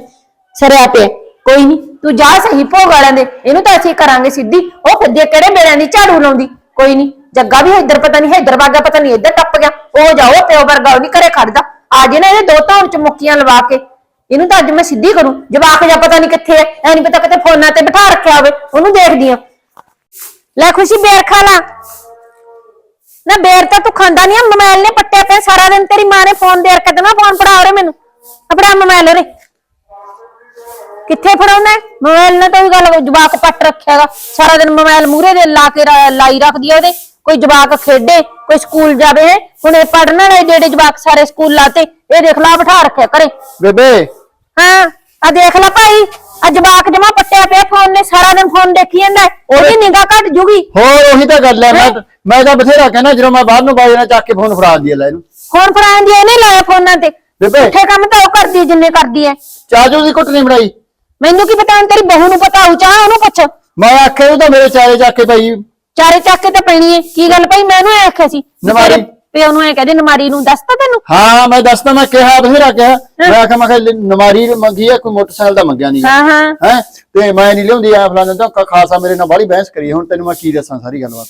ਸਰਿਆ ਪਿਆ ਕੋਈ ਨਹੀਂ ਤੂੰ ਜਾ ਸਹੀ ਭੋਗ ਵਾਲਿਆਂ ਦੇ ਇਹਨੂੰ ਤਾਂ ਅਸੀਂ ਕਰਾਂਗੇ ਸਿੱਧੀ। ਉਹ ਫਿਰਦੇ ਕਿਹੜੇ ਬੇੜਿਆਂ ਦੀ ਝਾੜੂ ਲਾਉਂਦੀ? ਕੋਈ ਨਹੀਂ ਜੱਗਾ ਵੀ ਇੱਧਰ ਪਤਾ ਨਹੀਂ ਇੱਧਰ ਵਾਗਾ ਪਤਾ ਨਹੀਂ ਇੱਧਰ ਟੱਪ ਗਿਆ। ਉਹ ਜਾਓ, ਪਿਓ ਵਰਗਾ ਉਹ ਨਹੀਂ ਘਰੇ ਖੜਦਾ। ਆ ਜੇ ਨਾ ਇਹਦੇ ਦੋ ਧੌਣ ਚ ਮੁੱਕੀਆਂ ਲਵਾ ਕੇ, ਇਹਨੂੰ ਤਾਂ ਅੱਜ ਮੈਂ ਸਿੱਧੀ ਕਰੂੰ। ਜਵਾਕ ਜਾ ਪਤਾ ਨਹੀਂ ਕਿੱਥੇ ਐ ਐ ਨਹੀਂ ਪਤਾ ਕਿਤੇ ਫੋਨਾਂ ਤੇ ਬਿਠਾ ਰੱਖਿਆ ਹੋਵੇ, ਉਹਨੂੰ ਦੇਖਦੀ ਆ। ਲੈ ਖੁਸ਼ੀ, ਬੇਰ ਖਾ ਲਾ। ਨਾ ਬੇਰ ਤਾਂ ਤੂੰ ਖਾਂਦਾ ਨਹੀਂ ਮੋਬਾਈਲ ਨੇ ਪੱਟਿਆ ਪਿਆ ਸਾਰਾ ਦਿਨ, ਤੇਰੀ ਮਾਂ ਨੇ ਫੋਨ ਦੇ ਰੱਖਿਆ ਤੇ ਫੋਨ ਫੜਾ ਉਰੇ ਮੈਨੂੰ। ਆਪਣਾ ਮੋਬਾਈਲ ਉਰੇ। ਕਿੱਥੇ ਫੜਾਉਣਾ ਮੋਬਾਈਲ ਨਾਲ ਤਾਂ ਉਹ ਗੱਲ ਜਵਾਕ ਪੱਟ ਰੱਖਿਆਗਾ ਸਾਰਾ ਦਿਨ ਮੋਬਾਈਲ ਮੂਹਰੇ ਦੇ ਲਾ ਕੇ ਲਾਈ ਰੱਖਦੀ ਆ ਉਹਦੇ। ਕੋਈ ਜਵਾਕ ਖੇਡੇ ਕੋਈ ਸਕੂਲ ਜਾਵੇ ਹੁਣ ਇਹ ਪੜਨ ਵਾਲੇ ਏਡੇ ਜਵਾਕ ਸਾਰੇ ਸਕੂਲ ਲਾਤੇ ਇਹ ਦੇਖ ਲਾ ਬਿਠਾ ਰੱਖਿਆ ਕਰੇ। ਬੇਬੇ। ਹਾਂ ਆ ਦੇਖ ਲੈ ਭਾਈ ਆ ਜਵਾਕ ਜਮਾ ਪੱਟਿਆ ਪਿਆ ਫੋਨ ਨੇ ਸਾਰਾ ਦਿਨ ਫੋਨ ਦੇਖੀ ਜਾਂਦਾ ਹੈ। ਉਹਦੀ ਨਿਗਾਹ ਘਟ ਜੂਗੀ। ਹੋਰ ਉਹੀ ਤਾਂ ਗੱਲ ਹੈ ਮੈਂ ਮੈਂ ਤਾਂ ਬਥੇਰਾ ਕਹਿਣਾ ਜਦੋਂ ਮੈਂ ਬਾਹਰ ਨੂੰ ਬਾਜ ਜਾਣਾ ਚੱਕ ਕੇ ਫੋਨ ਫੜਾ ਦਿਆ ਲੈ ਇਹਨੂੰ। ਫੋਨ ਫੜਾਉਣ ਦੀ ਇਹਨੇ ਲਾਇਆ ਫੋਨਾਂ ਤੇ। ਬੇਬੇ। ਪੁੱਠੇ ਕੰਮ ਤਾਂ ਉਹ ਕਰਦੀ ਹੈ ਜਿੰਨੇ ਕਰਦੀ ਹੈ। ਚਾਚੂ ਦੀ ਕੁੱਟ ਨਹੀਂ ਬਣਾਈ ਮੈਨੂੰ ਕੀ ਪਤਾ ਹੁਣ ਤੇਰੀ ਬਹੂ ਨੂੰ ਪਤਾ ਹੋਊ ਚਾਹ ਉਹਨੂੰ ਪੁੱਛ। ਮੈਂ ਆਖਿਆ ਉਹ ਤਾਂ ਮੇਰੇ ਚਾਰੇ ਚੱਕ ਕੇ ਭਾਈ ਚਾਰੇ ਚੱਕ ਕੇ ਤਾਂ ਪੈਣੀ ਹੈ ਕੀ ਗੱਲ ਭਾਈ? ਮੈਂ ਉਹਨੂੰ ਐਂ ਆਖਿਆ ਸੀ। ਵੀ ਨਵਾਰੀ। ਤੇਰੇ- ਪਿਓ ਨੂੰ ਐ ਕਹਦੇ ਨਮਾਰੀ ਨੂੰ ਦੱਸਤਾ ਤੈਨੂੰ। ਹਾਂ ਮੈਂ ਦੱਸਦਾ ਮੈਂ ਕਿਹਾ ਬਥੇਰਾ ਕਿਹਾ। ਮੈਂ ਆਖਿਆ ਮੈਂ ਕਿਹਾ ਨਮਾਰੀ ਮੰਗੀ ਆ ਕੋਈ ਮੋਟਰਸਾਈਕਲ ਦਾ ਮੰਗਿਆ ਨਹੀਂ ਹਾਂ ਹਾਂ। ਹੈ? ਤੇ ਮੈਂ ਨਹੀਂ ਲਿਆਉਂਦੀ ਆ ਫਲਾਣਾ ਤਾਂ ਖਾਸਾ ਮੇਰੇ ਨਾਲ ਬਾਹਲੀ ਬਹਿਸ ਕਰੀ। ਹੁਣ ਤੈਨੂੰ ਮੈਂ ਕੀ ਦੱਸਾਂ ਸਾਰੀ ਗੱਲਬਾਤ?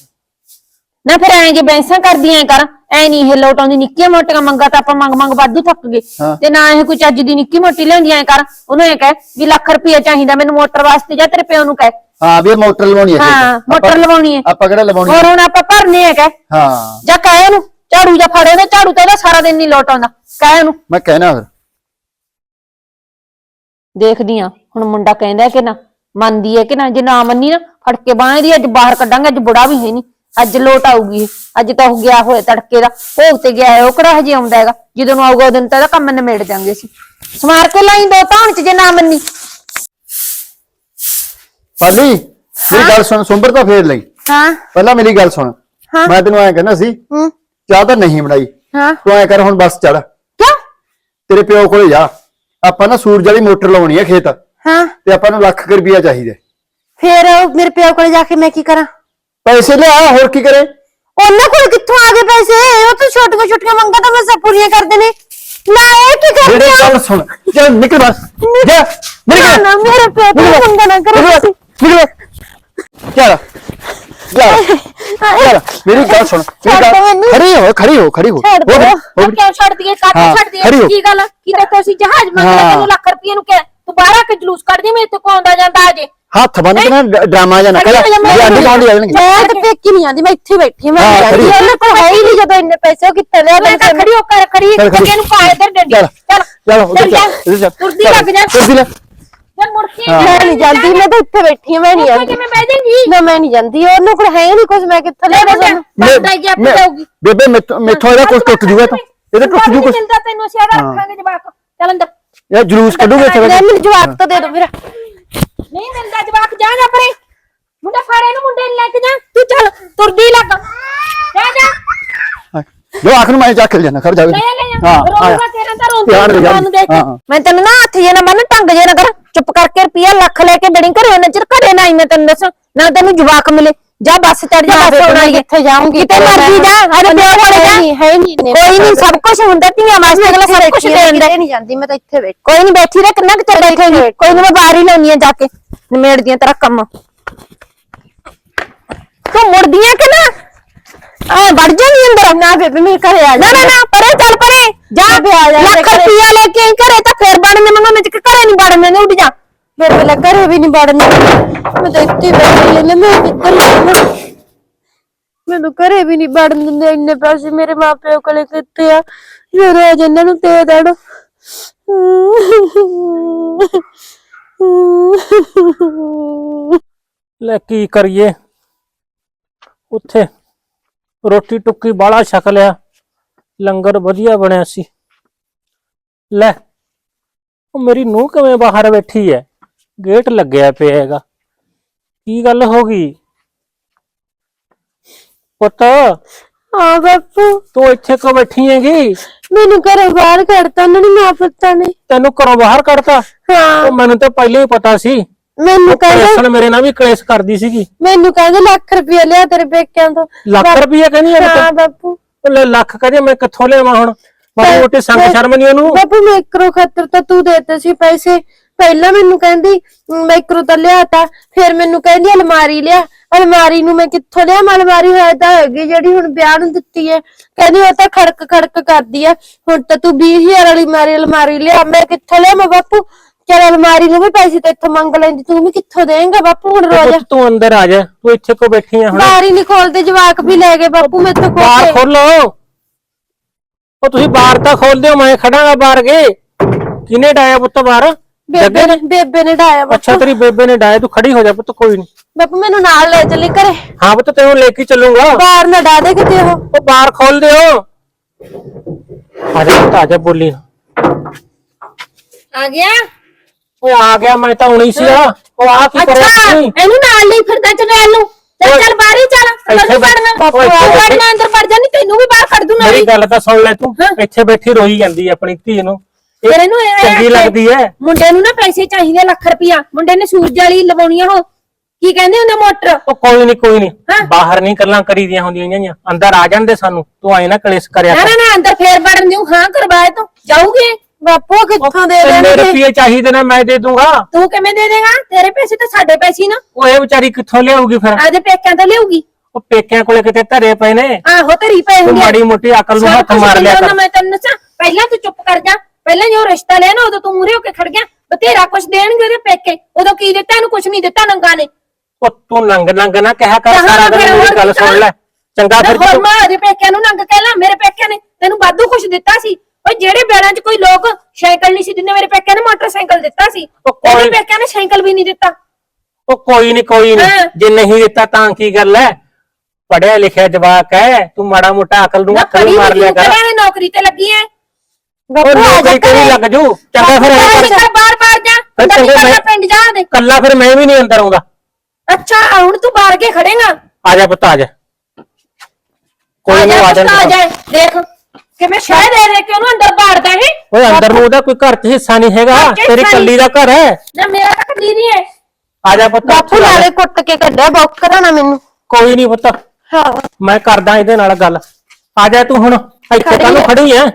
ਨਾ ਫਿਰ ਐਂ ਜੇ ਬੈਂਸਾਂ ਕਰਦੀਆਂ ਐ ਕਰ ਐ ਨਹੀਂ ਇਹ ਲੋਟ ਆਉਂਦੀ ਨਿੱਕੀਆਂ ਮੋਟੀਆਂ ਮੰਗਾ ਤਾਂ ਆਪਾਂ ਮੰਗ ਮੰਗ ਵਾਧੂ ਥੱਕ ਗਏ। ਹਾਂ। ਤੇ ਨਾ ਇਹ ਕੋਈ ਚੱਜ ਦੀ ਨਿੱਕੀ ਮੋਟੀ ਲਿਆਉਂਦੀ ਐ ਕਰ ਉਹਨੂੰ ਇਹ ਕਹਿ ਵੀ ਲੱਖ ਰੁਪਏ ਚਾਹੀਦਾ ਮੈਨੂੰ ਮੋਟਰ ਵਾਸਤੇ ਜਾਂ ਤੇਰੇ ਪਿਓ ਨੂੰ ਕਹਿ। ਹਾਂ ਵੀ ਮੋਟਰ ਲਵਾਉਣੀ ਹੈ ਹਾਂ। ਮੋਟਰ ਲਵਾਉਣੀ ਐ ਆਪਾਂ ਕਿਹੜਾ ਲਵਾਉਣੀ ਹੋਰ ਹੁਣ ਆਪਾਂ ਭਰਨੇ ਐ ਕਹਿ ਹਾਂ। ਜਾਂ ਕਹਿ ਉਹਨੂੰ ਝਾੜੂ ਜਾਂ ਫੜੇ ਉਹਨੇ ਝਾੜੂ ਤੇ ਉਹਦਾ ਸਾਰਾ ਦਿਨ ਨਹੀਂ ਲੋਟ ਆਉਂਦਾ। ਕਹਿ ਉਹਨੂੰ। ਮੈਂ ਕਹਿਣਾ ਫਿਰ। ਦੇਖਦੀ ਆ ਹੁਣ ਮੁੰਡਾ ਕਹਿੰਦਾ ਕਿ ਨਾ ਮੰਨਦੀ ਹੈ ਕਿ ਨਾ ਜੇ ਨਾ ਮੰਨੀ ਨਾ ਫੜ ਕੇ ਬਾਹਾਂ ਦੀ ਅੱਜ ਬਾਹਰ ਕੱਢਾਂਗੇ ਅੱਜ ਬੁੜਾ ਵੀ ਹੈ ਨਹੀਂ। ਅੱਜ ਲੋਟ ਆਊਗੀ ਇਹ। ਅੱਜ ਤਾਂ ਉਹ ਗਿਆ ਹੋਇਆ ਤੜਕੇ ਦਾ ਭੋਗ ਤੇ ਗਿਆ ਹੈ ਉਹ ਕਿਹੜਾ ਹਜੇ ਆਉਂਦਾ ਹੈਗਾ। ਜਦੋਂ ਨੂੰ ਆਊਗਾ ਉਦੋਂ ਤਾਂ ਇਹਦਾ ਕੰਮ ਨਿਮੇੜ ਜਾਂਗੇ ਸੀ ਸਮਾਰ ਕੇ ਲਾਈ ਦੋ ਧੌਣ ਚ ਜੇ ਨਾ ਮੰਨੀ। ਪਾਲੀ ਮੇਰੀ ਗੱਲ ਸੁਣ ਸੁੰਬਰ ਤਾਂ ਫੇਰ ਲਈ। ਹਾਂ। ਪਹਿਲਾਂ ਮੇਰੀ ਗੱਲ ਸੁਣ। ਹਾਂ। ਮੈਂ ਤੈਨੂੰ ਐਂ ਕਹਿੰਦਾ ਸੀ ਹੂੰ। ਚਾਹ ਤਾਂ ਨਹੀਂ ਬਣਾਈ। ਹਾਂ। ਤੂੰ ਐਂ ਕਰ ਹੁਣ ਬੱਸ ਚੜ ਕਿਉਂ? ਤੇਰੇ ਪਿਓ ਕੋਲੇ ਜਾ। ਆਪਾਂ ਨਾ ਸੂਰਜ ਵਾਲੀ ਮੋਟਰ ਲਾਉਣੀ ਹੈ ਖੇਤ। ਹਾਂ। ਤੇ ਆਪਾਂ ਨੂੰ ਲੱਖ ਕੁ ਰੁਪਈਆ ਚਾਹੀਦਾ। ਫੇਰ ਉਹ ਮੇਰੇ ਪਿਓ ਕੋਲ ਜਾ ਕੇ ਮੈਂ ਕੀ ਕਰਾਂ? ਪੈਸੇ ਲਿਆ ਹੋਰ ਕੀ ਕਰੇ? ਉਹਨਾਂ ਕੋਲ ਕਿੱਥੋਂ ਆ ਗਏ ਪੈਸੇ? ਉਹ ਤਾਂ ਛੋਟੀਆਂ ਛੋਟੀਆਂ ਮੰਗਾਂ ਤਾਂ ਮੈਂ ਸਭ ਪੂਰੀਆਂ ਕਰਦੇ ਨੇ। ਨਾ ਇਹ ਕੀ ਕਰਦੇ ਮੇਰੇ ਗੱਲ ਸੁਣ। ਜਾ ਨਿਕਲ ਬਸ। ਜਾ ਨਾ ਨਿਕਲ। ਨਾ ਮੇਰੇ ਪਿਓ ਤੋਂ ਮੰਗਾ ਨਾ ਕਰੋ ਤੁਸੀਂ। ਚੱਲ ਚੱਲ ਚੱਲ ਮੇਰੀ ਗੱਲ ਸੁਣ ਮੇਰੀ ਛੱਡ ਗੱਲ ਦਿਓ ਮੈਨੂੰ। ਖੜੀ ਹੋ ਖੜੀ ਹੋ ਖੜੀ ਹੋ। ਛੱਡ ਹੋ ਦਿਓ। ਗਈ, ਹੋ ਗਈ। ਕਿਉਂ ਛੱਡ ਦਈਏ? ਹਾਂ, ਕਾਹਤੋਂ ਛੱਡ ਦਈਏ? ਖੜੀ ਹੋ। ਕੀ ਗੱਲ ਆ? ਕੀ ਤਾਂ ਤੁਸੀਂ ਜਹਾਜ਼ ਮੰਗਦਾ ਹਾਂ। ਤੈਨੂੰ ਲੱਖ ਰੁਪਏ ਨੂੰ ਕਿਹਾ। ਤੂੰ ਬਾਹਰ ਕੇ ਜਲੂਸ ਕੱਢਦੀ ਮੇਰੇ ਤੋਂ ਕੌਂਦਾ ਜਾਂਦਾ ਅਜੇ? ਹੱਥ ਬੰਨ ਕੇ ਨਾ ਡ- ਡਰਾਮਾ ਜਾਂ ਨਾ ਕਰ ਖੜੀ ਹੋ ਜਾ, ਮੈਂ ਜੇ ਅੰਡੇ ਕਾਉਂਦੀ ਆ ਜਾਣਗੇ ਮੈਂ ਤਾਂ ਪੇਕੀ ਨਹੀਂ ਆਂਦੀ ਮੈਂ ਇੱਥੇ ਬੈਠੀ ਹਾਂ, ਮੈਂ ਹਾਂ, ਜਾਂਦੀ ਖੜੀ। ਉਹਨਾਂ ਕੋਲ ਹੈ ਹੀ ਨਹੀਂ ਜਦੋਂ ਇੰਨੇ ਪੈਸੇ ਉਹ ਕਿੱਥੇ ਲਿਆ ਮੈਂ ਤਾਂ ਖੜੀ ਹੋ ਕਰ ਖੜੀ ਚੱਲ, ਖੜੀ। ਅੱਗੇ ਨੂੰ ਪਾ ਇਧਰ ਡੰਡੀ। ਚੱਲ। ਚੱਲ। ਚੱਲ ਉਧਰ ਚੱਲ ਚੱਲ ਉਧਰ ਚੱਲ। ਤੁਰਦੀ ਲੱਗ ਜਾ ਤੁਰਦੀ ਲੈ। ਮੁੜ ਕੇ। ਮੈਂ ਨਹੀਂ ਜਾਂਦੀ ਮੈਂ ਤਾਂ ਇੱਥੇ ਬੈਠੀ ਹਾਂ ਮੈਂ ਨਹੀਂ ਉੱਥੇ ਜਾਂਦੀ। ਕਿਵੇਂ ਬਹਿ ਜਾਏਂਗੀ? ਨਾ ਮੈਂ ਨਹੀਂ ਜਾਂਦੀ ਉਹਨਾਂ ਕੋਲ ਹੈ ਹੀ ਨਹੀਂ ਕੁਝ ਮੈਂ ਕਿੱਥੋਂ ਲਿਆ ਲੈ ਦੱਸੋ ਜਾ ਬੰਦਾ ਹੀ ਆਪੇ ਮੈਂ- ਜਾਊਗੀ। ਬੇਬੇ ਮੈਥੋਂ ਮੈਥੋਂ ਇਹਦਾ ਕੁਝ ਟੁੱਟ ਜੂਗਾ ਤਾਂ। ਇਹਦਾ ਟੁੱਟ ਜੂ ਕੁਝ ਮਿਲਦਾ ਤੈਨੂੰ ਅਸੀਂ ਇਹਦਾ ਹਾਂ। ਰੱਖਾਂਗੇ ਜਵਾਕ। ਚੱਲ ਅੰਦਰ। ਇਹ ਜਲੂਸ ਕੱਢੂਗੇ ਇੱਥੇ ਲੈ ਬੈਠੇ। ਮੈਨੂੰ ਜਵਾਬ ਤਾਂ ਦੇ ਦਿਓ ਫਿਰ। ਨਹੀਂ ਮਿਲਦਾ ਜਵਾਕ ਜਾ ਜਾ ਪਰੇ। ਮੁੰਡਾ ਫਾੜੇ ਨੂੰ ਮੁੰਡੇ ਨੂੰ ਲੈ ਕੇ ਜਾ। ਤੂੰ ਚੱਲ ਤੁਰਦੀ ਲੱਗ। ਜਾ ਜਾ। ਲੋ ਆਖਰ ਮੈਂ ਜਾ ਜਾਣਾ ਖੜ ਜਾਵੇ ਹਾਂ ਰੋਣਾ। ਤੇਰਾ ਤਾਂ ਰੋਂਦਾ ਤੈਨੂੰ ਨਾ ਹੱਥ ਜੇ ਨਾ ਬੰਨ ਢੰਗ ਜੇ ਨਾ ਕਰ। ਚੁੱਪ ਕਰਕੇ ਰੁਪਿਆ ਲੱਖ ਲੈ ਕੇ ਡੜੀ ਘਰੇ ਉਹਨਾਂ ਚਿਰ ਘਰੇ ਨਾ ਆਈ ਮੈਂ ਤੈਨੂੰ ਦੱਸਾਂ ਨਾ ਤੈਨੂੰ ਜਵਾਕ ਮਿਲੇ। ਜਾ ਬੱਸ ਚੜ ਜਾ ਬੱਸ ਆਉਣਾ ਹੀ। ਕਿੱਥੇ ਜਾਊਂਗੀ ਕਿਤੇ ਮਰਜ਼ੀ ਜਾ ਅਰੇ ਪਿਓ ਕੋਲੇ ਜਾ। ਹੈ ਨਹੀਂ ਕੋਈ ਨਹੀਂ ਸਭ ਕੁਝ ਹੁੰਦਾ ਧੀਆਂ ਵਾਸਤੇ ਅਗਲਾ ਸਭ ਕੁਝ ਦੇ ਦਿੰਦਾ ਨਹੀਂ ਜਾਂਦੀ ਮੈਂ ਤਾਂ ਇੱਥੇ ਬੈਠੀ ਕੋਈ ਨਹੀਂ ਬੈਠੀ ਰਹਿ ਕਿੰਨਾ ਕਿ ਚਿਰ ਬੈਠੇਗੀ ਕੋਈ ਨਹੀਂ ਮੈਂ ਬਾਹਰ ਹੀ ਲਾਉਣੀ ਆ ਜਾ ਕੇ ਨਿਮੇੜਦੀਆਂ ਤੇਰਾ ਕੰਮ। ਤੂੰ ਮੁੜਦੀਆਂ ਕਿ ਨਾ? ਆ ਵੜ ਜਾਣੀ ਅੰਦਰ। ਨਾ ਬੇਬੇ ਮੇਰੇ ਘਰੇ ਆ ਨਾ ਨਾ ਨਾ ਪਰੇ ਚੱਲ ਪਰੇ। ਜਾ। ਬੇਬੇ ਆ ਜਾ ਲੱਖ ਮੇਰੇ ਘਰੇ। ਰੁਪਿਆ ਲੈ ਕੇ ਆਈ ਘਰੇ ਤਾਂ ਫੇਰ ਬਣਨੇ ਮੰਗੋ ਮੈਂ ਘਰੇ ਨਹੀਂ ਬਣਨੇ ਨੇ ਉੱਡ ਜਾ। ਮੇਰੇ ਕੋਲ ਘਰੇ ਵੀ ਨਹੀਂ ਵੜਨ ਮੈਂ ਤਾਂ ਇੱਥੇ ਬੈਠੀ ਹਾਂ ਮੈਂ ਕਿੱਧਰ ਜਾਵਾਂ? ਮੈਨੂੰ ਘਰੇ ਵੀ ਨਹੀਂ ਵੜਨ ਦਿੰਦੇ ਇੰਨੇ ਪੈਸੇ ਮੇਰੇ ਮਾਪਿਓ ਕੋਲੇ ਕਿੱਥੇ ਆ? ਜੋ ਰੋਜ਼ ਇਹਨਾਂ ਨੂੰ ਦੇ ਦੇਣ। ਲੈ ਕੀ ਕਰੀਏ? ਉੱਥੇ। ਰੋਟੀ ਟੁੱਕੀ ਬਾਲਾ ਛਕ ਲਿਆ। ਲੰਗਰ ਵਧੀਆ ਬਣਿਆ ਸੀ। ਲੈ ਉਹ ਮੇਰੀ ਨੂੰਹ ਕਿਵੇਂ ਬਾਹਰ ਬੈਠੀ ਹੈ ਗੇਟ ਲੱਗਿਆ ਪਿਆ ਹੈਗਾ। ਕੀ ਗੱਲ ਹੋ ਗਈ? ਪੁੱਤ ਹਾਂ ਬਾਪੂ। ਤੂੰ ਇੱਥੇ ਕਿਉਂ ਬੈਠੀ ਹੈਗੀ? ਮੈਨੂੰ ਘਰੇ ਬਾਹਰ ਕੱਢਤਾ ਉਹਨਾਂ ਨੇ ਮਾਂ ਪੁੱਤਾਂ ਨੇ। ਤੈਨੂੰ ਘਰੋਂ ਬਾਹਰ ਕੱਢਤਾ? ਹਾਂ। ਉਹ ਮੈਨੂੰ ਤਾਂ ਪਹਿਲਾਂ ਹੀ ਪਤਾ ਸੀ। ਮੈਨੂੰ ਕਹਿੰਦੇ ਕਲੇਸ਼ਣ ਮੇਰੇ ਨਾਲ ਵੀ ਕਲੇਸ਼ ਕਰਦੀ ਸੀਗੀ। ਮੈਨੂੰ ਕਹਿੰਦੇ ਲੱਖ ਰੁਪਇਆ ਲਿਆ ਤੇਰੇ ਪੇਕਿਆਂ ਤੋਂ। ਲੱਖ ਰੁਪਏ ਕਹਿੰਦੀ ਹੈ ਹਾਂ ਬਾਪੂ। ਉਹ ਲੈ ਲੱਖ ਕਹਦੇ ਮੈਂ ਕਿੱਥੋਂ ਲਿਆਵਾਂ ਹੁਣ? ਮਾੜੀ ਮੋਟੀ ਸੰਗ ਸ਼ਰਮ ਨਹੀਂ ਉਹਨੂੰ? ਬਾਪੂ ਮੈਕਰੋ ਖਾਤਰ ਤਾਂ ਤੂੰ ਦੇਤੇ ਸੀ ਪੈਸੇ। ਪਹਿਲਾਂ ਮੈਨੂੰ ਕਹਿੰਦੀ ਮੈਕਰੋ ਤਾਂ ਲਿਆਤਾ। ਫਿਰ ਮੈਨੂੰ ਕਹਿੰਦੀ ਅਲਮਾਰੀ ਲਿਆ। ਅਲਮਾਰੀ ਨੂੰ ਮੈਂ ਕਿੱਥੋਂ ਲਿਆ? ਅਲਮਾਰੀ ਹੈ ਤਾਂ ਹੈਗੀ ਜਿਹੜੀ ਹੁਣ ਵਿਆਹ ਨੂੰ ਦਿੱਤੀ ਹੈ। ਕਹਿੰਦੀ ਉਹ ਤਾਂ ਖੜਕ ਖੜਕ ਕਰਦੀ ਆ। ਹੁਣ ਤਾਂ ਤੂੰ 20000 ਵਾਲੀ ਮਾਰੀ ਅਲਮਾਰੀ ਲਿਆ। ਮੈਂ ਕਿੱਥੋਂ ਲਿਆ ਮੈਂ ਬਾਪੂ? ਚਲ ਅਲਮਾਰੀ ਨੂੰ ਵੀ ਪੈਸੇ ਤੇ ਇੱਥੋਂ ਮੰਗ ਲੈਂਦੀ ਤੂੰ ਵੀ ਕਿੱਥੋਂ ਦੇਂਗਾ ਬਾਪੂ ਹੁਣ ਰੋਜ਼? ਪੁੱਤ ਤੂੰ ਅੰਦਰ ਆ ਜਾ ਤੂੰ ਇੱਥੇ ਕੋ ਬੈਠੀ ਆ ਹੁਣ। ਬਾਹਰ ਹੀ ਨਹੀਂ ਖੋਲਦੇ ਜਵਾਕ ਵੀ ਲੈ ਗਏ ਬਾਪੂ ਮੈਥੋਂ ਬਾਹਰ ਕੋਠੇ ਖੋਲੋ। ਉਹ ਤੁਸੀਂ ਬਾਹਰ ਤਾਂ ਖੋਲ ਦਿਓ ਮੈਂ ਖੜਾਂਗਾ ਬਾਹਰ ਕੇ। ਕਿਨੇ ਡਾਇਆ ਪੁੱਤ ਬਾਹਰ? ਬੇਬੇ ਨੇ? ਬੇਬੇ ਨੇ ਢਾਇਆ ਬਾਪੂ। ਅੱਛਾ ਤੇਰੀ ਬੇਬੇ ਨੇ ਡਾਇਆ ਤੂੰ ਖੜੀ ਹੋ ਜਾ ਪੁੱਤ ਕੋਈ ਨਹੀਂ। ਬਾਪੂ ਮੈਨੂੰ ਨਾਲ ਲੈ ਚੱਲੀ ਘਰੇ। ਹਾਂ ਪੁੱਤ ਤੈਨੂੰ ਲੈ ਕੇ ਚੱਲੂਗਾ। ਬਾਹਰ ਨਾ ਡਾ ਦੇ ਕਿਤੇ ਉਹ। ਉਹ ਬਾਹਰ ਖੋਲ ਦਿਓ। ਆ ਜਾ ਪੁੱਤ ਆ ਜਾ ਬੋਲੀ। ਨਾ। ਆ ਗਿਆ? ਓਏ ਆ ਗਿਆ ਮੈਂ ਤਾਂ ਹੁਣੀ ਸੀ ਆ ਉਹ ਆ ਕੀ ਕਰਿਆ ਅੱਛਾ ਤੁਸੀਂ? ਇਹਨੂੰ ਨਾਲ ਲਈ ਫਿਰਦਾ ਚੜੇਲ ਨੂੰ। ਚੱਲ ਬਾਹਰ ਹੀ ਚੱਲ। ਇੱਥੇ ਬੈਠ- ਵੜਨਾ। ਓਏ, ਇੱਥੇ ਬਾਹਰ ਬੈਠ। ਵੜਨਾ ਅੰਦਰ ਵੜ ਜਾਣੀ ਤੈਨੂੰ ਵੀ ਬਾਹਰ ਕੱਢ ਦੂੰ ਨਾ ਮੇਰੀ ਗੱਲ ਤਾਂ ਸੁਣ ਲੈ ਤੂੰ। ਇੱਥੇ ਬੈਠੀ ਰੋਈ ਜਾਂਦੀ ਹੈ ਆਪਣੀ ਧੀ ਨੂੰ। ਇਹ ਤੇਰੇ ਨੂੰ ਇਹ- ਚੰਗੀ ਲੱਗਦੀ ਹੈ ਮੁੰਡੇ ਨੂੰ ਨਾ ਪੈਸੇ ਚਾਹੀਦੇ ਲੱਖ ਰੁਪਇਆ ਮੁੰਡੇ ਨੇ ਸੂਰਜ ਵਾਲੀ ਲਵਾਉਣੀ ਆ ਉਹ। ਕੀ ਕਹਿੰਦੇ ਹੁੰਦੇ ਮੋਟਰ? ਉਹ ਕੋਈ ਨਹੀਂ ਕੋਈ ਨਹੀਂ ਹਾਂ। ਬਾਹਰ ਨਹੀਂ ਗੱਲਾਂ ਕਰੀਦੀਆਂ ਹੁੰਦੀਆਂ ਗਈਆਂ ਅੰਦਰ ਆ ਜਾਂਦੇ ਸਾਨੂੰ। ਤੂੰ ਆਏ ਨਾ ਕਲੇਸ਼ ਕਰਿਆ ਨਾ ਕਰ। ਨਾ ਨਾ ਅੰਦਰ ਫੇਰ ਵੜਨ ਦਿਉ। ਹਾਂ ਕਰਵਾਏ ਤੂੰ। ਜਾਊਗੇ ਬਾਪੂ ਕਿੱਥੋਂ ਦੇ ਕਿੰਨੇ ਦੇਣਗੇ? ਰੁਪਏ ਚਾਹੀਦੇ ਨੇ ਮੈਂ ਦੇ ਦੂੰਗਾ। ਤੂੰ ਕਿਵੇਂ ਦੇ ਦੇਗਾ? ਤੇਰੇ ਪੈਸੇ ਤਾਂ ਸਾਡੇ ਪੈਸੇ ਹੀ ਨਾ। ਉਹ ਇਹ ਵਿਚਾਰੀ ਕਿੱਥੋਂ ਲਿਆਊਗੀ ਫਿਰ? ਆਦੇ ਪੇਕਿਆਂ ਤੋਂ ਲਿਆਉਗੀ ਉਹ ਪੇਕਿਆਂ ਕੋਲੇ ਕਿਤੇ ਧਰੇ ਪਏ ਨੇ। ਆਹੋ ਧਰੀ ਪਏ ਤੂੰ ਹੁੰਦੇ। ਮਾੜੀ ਮੋਟੀ ਅਕਲ ਨੂੰ ਹੱਥ ਮਾਰ ਲਿਆ ਕਰ। ਮੈਂ ਤੈਨੂੰ ਦੱਸਾਂ ਪਹਿਲਾਂ ਤੂੰ ਚੁੱਪ ਕਰ ਜਾ। ਪਹਿਲਾਂ ਜੋ ਰਿਸ਼ਤਾ ਲਿਆ ਨਾ ਉਦੋਂ ਤੂੰ ਮੂਰੇ ਹੋ ਕੇ ਖੜ ਗਿਆ। ਬਤੇਰਾ ਕੁਛ ਦੇਣਗੇ ਉਹਦੇ ਪੇਕੇ। ਉਦੋਂ ਕੀ ਦਿੱਤਾ ਇਹਨੂੰ ਕੁਛ ਨਹੀਂ ਦਿੱਤਾ ਨੰਗਾ ਨੇ। ਉਹ ਤੂੰ ਨੰਗ ਨੰਗ ਨਾ ਕਹਿਆ ਕਰ ਕਹਾਂ ਸਾਰਾ ਦਿਨ ਮੇਰੀ ਗੱਲ ਸੁਣ ਲੈ। ਚੰਗਾ ਨਾ ਫਿਰ ਹੋਰ ਤੂੰ- ਮੈਂ ਉਹਦੇ ਪੇਕਿਆਂ ਨੂੰ ਨੰਗ ਕਹਿ ਲਾਂ ਮੇਰੇ ਪੇਕਿਆਂ ਨੇ ਤੈਨੂੰ ਵਾਧੂ ਕੁਛ ਦਿੱਤਾ ਸੀ। ਓਏ ਜਿਹੜੇ ਬੈਰਾਂ 'ਚ ਕੋਈ ਲੋਕ ਸਾਈਕਲ ਨਹੀਂ ਸੀ ਦਿੰਦੇ ਮੇਰੇ ਪੇਕਿਆਂ ਨੇ ਮੋਟਰਸਾਈਕਲ ਦਿੱਤਾ ਸੀ। ਉਹ ਕੋਈ- ਪੇਕਿਆਂ ਨੇ ਸਾਈਕਲ ਵੀ ਨਹੀਂ ਦਿੱਤਾ। ਉਹ ਕੋਈ ਨਹੀਂ ਕੋਈ ਹਾਂ। ਨਹੀਂ ਜੇ ਨਹੀਂ ਦਿੱਤਾ ਤਾਂ ਕੀ ਗੱਲ ਹੈ? ਪੜਿਆ ਲਿਖਿਆ ਜਵਾਕ ਹੈ ਤੂੰ ਮਾੜਾ ਮੋਟਾ ਅਕਲ ਨੂੰ ਨਾ ਹੱਥ ਨੂੰ ਪੜੀ ਮਾਰ ਲਿਆ ਲਿਖੀ ਕਰ। ਇਹ ਨੌਕਰੀ ਤੇ ਲੱਗੀ ਐ ਉਹ ਬਾਪੂ ਆ ਜਾ ਨੌਕਰੀ ਤੇਰੀ ਲੱਗ ਜੂ। ਚੰਗਾ ਫਿਰ ਐਂ ਕਰ। ਨਿਕਲ ਬਾਹਰ ਬਾਹਰ ਜਾ। ਅੰਦਰ ਚੰਗੇ ਨਿਕਲ ਮੈਂ- ਪਿੰਡ ਜਾ ਦੇ। ਕੱਲਾ ਫਿਰ ਮੈਂ ਵੀ ਨਹੀਂ ਅੰਦਰ ਆਉਂਦਾ। ਅੱਛਾ ਹੁਣ ਤੂੰ ਬਾਹਰ ਕੇ ਖੜੇਗਾ। ਆ ਜਾ ਪੁੱਤ ਆ ਜਾ। ਕੋਈ ਨਹੀਂ ਆ ਜਾ। ਦੇਖ। ਕਿਵੇਂ ਸ਼ਹਿ ਦੇ ਦੇ ਕੇ ਉਹਨੂੰ ਅੰਦਰ ਬਾੜਦਾ ਹੈ ਓਏ ਅੰਦਰ ਨੂੰ ਉਹਦਾ ਕੋਈ ਘਰ 'ਚ ਹਿੱਸਾ ਨਹੀਂ ਹੈਗਾ। ਘਰ 'ਚ ਹਿੱਸਾ ਤੇਰੀ ਨਹੀਂ। ਕੱਲੀ ਦਾ ਘਰ ਹੈ। ਨਾ ਮੇਰਾ ਤਾਂ ਕਦੀ ਨਹੀਂ ਹੈ। ਆ ਜਾ ਪੁੱਤ। ਬਾਪੂ। ਨਾਲੇ ਕੁੱਟ ਕੇ ਕੱਢਿਆ ਬੌਕਰਾ ਨਾ ਮੈਨੂੰ। ਕੋਈ ਨਹੀਂ ਪੁੱਤ। ਹਾਂ। ਮੈਂ ਕਰਦਾ ਇਹਦੇ ਨਾਲ ਗੱਲ। ਆ ਜਾ ਤੂੰ ਹੁਣ। ਇੱਥੇ ਖੜੀ ਕਾਹਨੂੰ ਹੈ। ਖੜੀ ਐ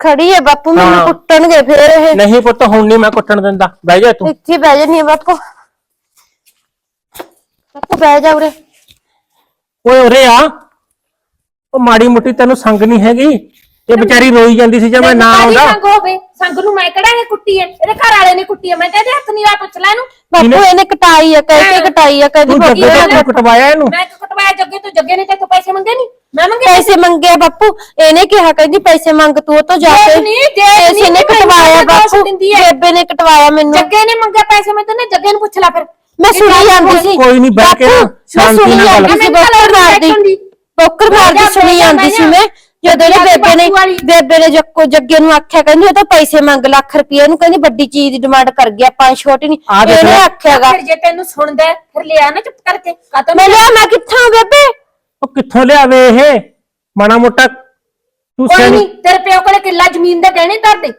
ਖੜੀ ਹੈ ਬਾਪੂ ਮੈਨੂੰ ਹਾਂ। ਕੁੱਟਣਗੇ ਫੇਰ ਇਹ। ਨਹੀਂ ਪੁੱਤ ਹੁਣ ਨਹੀਂ ਮੈਂ ਕੁੱਟਣ ਦਿੰਦਾ। ਬਹਿ ਜਾ ਤੂੰ। ਇੱਥੇ ਬਹਿ ਜਾਨੀ ਆ ਬਾਪੂ। ਬਾਪੂ ਬਹਿ ਜਾ ਉਰੇ। ਓਏ ਉਰੇ ਆ। ਉਹ ਮਾੜੀ ਮੁੱਟੀ ਤੈਨੂੰ ਸੰਗ ਨਹੀਂ ਹੈਗੀ। ਇਹ ਵਿਚਾਰੀ ਰੋਈ ਜਾਂਦੀ ਸੀ ਜੇ ਮੈਂ ਨਾ ਆਉਂਦਾ। ਸੰਗ ਹੋਵੇ? ਸੰਗ ਨੂੰ ਮੈਂ ਕਿਹੜਾ ਇਹ ਕੁੱਟੀ ਹੈ ਇਹਦੇ ਘਰ ਵਾਲੇ ਨੇ ਕੁੱਟੀ ਹੈ ਮੈਂ ਤੇ ਇਹਦੇ ਹੱਥ ਨਹੀਂ ਲਾ ਪੁੱਛ ਲੈ ਇਹਨੂੰ। ਬਾਪੂ ਇਹਨੇ ਕਟਾਈ ਆ ਕਹਿ ਕੇ ਕਟਾਈ ਆ ਕਹਿੰਦੀ ਤੂੰ ਬਾਪੂ ਜੱਗੇ ਤੋਂ। ਕਿਉਂ ਕਟਵਾਇਆ ਇਹਨੂੰ? ਮੈਂ ਕਿ ਕਟਵਾਇਆ? ਜੱਗੇ ਤੋਂ ਜੱਗੇ ਨੇ ਤੇਥੋਂ ਪੈਸੇ ਮੰਗੇ ਨਹੀਂ ਮੈਂ ਮੰਗੇ ਪੈਸੇ ਮੰਗੇ ਆ ਬਾਪੂ। ਇਹਨੇ ਕਿਹਾ ਕਹਿੰਦੀ ਪੈਸੇ ਮੰਗ ਤੂੰ ਉਹ ਤੋਂ ਜਾ ਕੇ। ਦੇਖ ਨੀ, ਕਟਵਾਇਆ ਤਾਂ ਬਾਪੂ। ਬੇਬੇ ਨੇ ਕਟਵਾਇਆ ਮੈਨੂੰ। ਜੱਗੇ ਨੇ ਮੰਗੇ ਪੈਸੇ ਮੈਂ ਤੈਨੂੰ ਜੱਗੇ ਨੂੰ ਪੁੱਛ ਲੈ ਫਿਰ। ਮੈਂ ਸੁਣੀ ਜਾਂਦੀ ਸੀ। ਕੋਈ ਨੀ, ਬਹਿ ਕੇ ਮੈਂ ਸ਼ਾਂਤੀ ਸੁਣੀ ਨਾਲ ਗੱਲ ਜਾਂਦੀ ਸੀ ਕਰ। ਬੋਕਰ ਮਾਰਦੀ। ਸੁਣੀ ਜਾਂਦੀ ਸੀ ਮੈਂ। ਜਦੋਂ ਇਹਨੇ ਬੇਬੇ ਨੇ। ਬੇਬੇ ਨੇ ਜੱਕੋ ਜੱਗੇ ਨੂੰ ਆਖਿਆ ਕਹਿੰਦੀ ਉਹ ਤਾਂ ਪੈਸੇ ਮੰਗ ਲੱਖ ਰੁਪਏ ਇਹਨੂੰ ਕਹਿੰਦੀ ਵੱਡੀ ਚੀਜ਼ ਦੀ ਡਿਮਾਂਡ ਕਰ ਗਿਆ ਪੰਜ ਛੋਟੀ ਨਹੀਂ। ਦੇਖ ਇਹਨੇ ਲੈ। ਆਖਿਆਗਾ ਫਿਰ ਜੇ ਤੈਨੂੰ ਸੁਣਦਾ ਹੈ, ਫਿਰ ਲਿਆ ਨਾ ਚੁੱਪ ਕਰਕੇ ਕਾਤੋਂ ਮੈਂ ਲਿਆ? ਮੈਂ ਕਿੱਥੋਂ ਬੇਬੇ? ਉਹ ਕਿੱਥੋਂ ਲਿਆਵੇ ਇਹ? ਮਾੜਾ ਮੋਟਾ ਤੂੰ ਕੋਈ ਸਿਆਣੀ ਨਹੀਂ ਤੇਰੇ ਪਿਓ ਕੋਲੇ ਕਿੱਲਾ ਜ਼ਮੀਨ ਦਾ ਗਹਿਣੇ ਧਰ ਦੇ।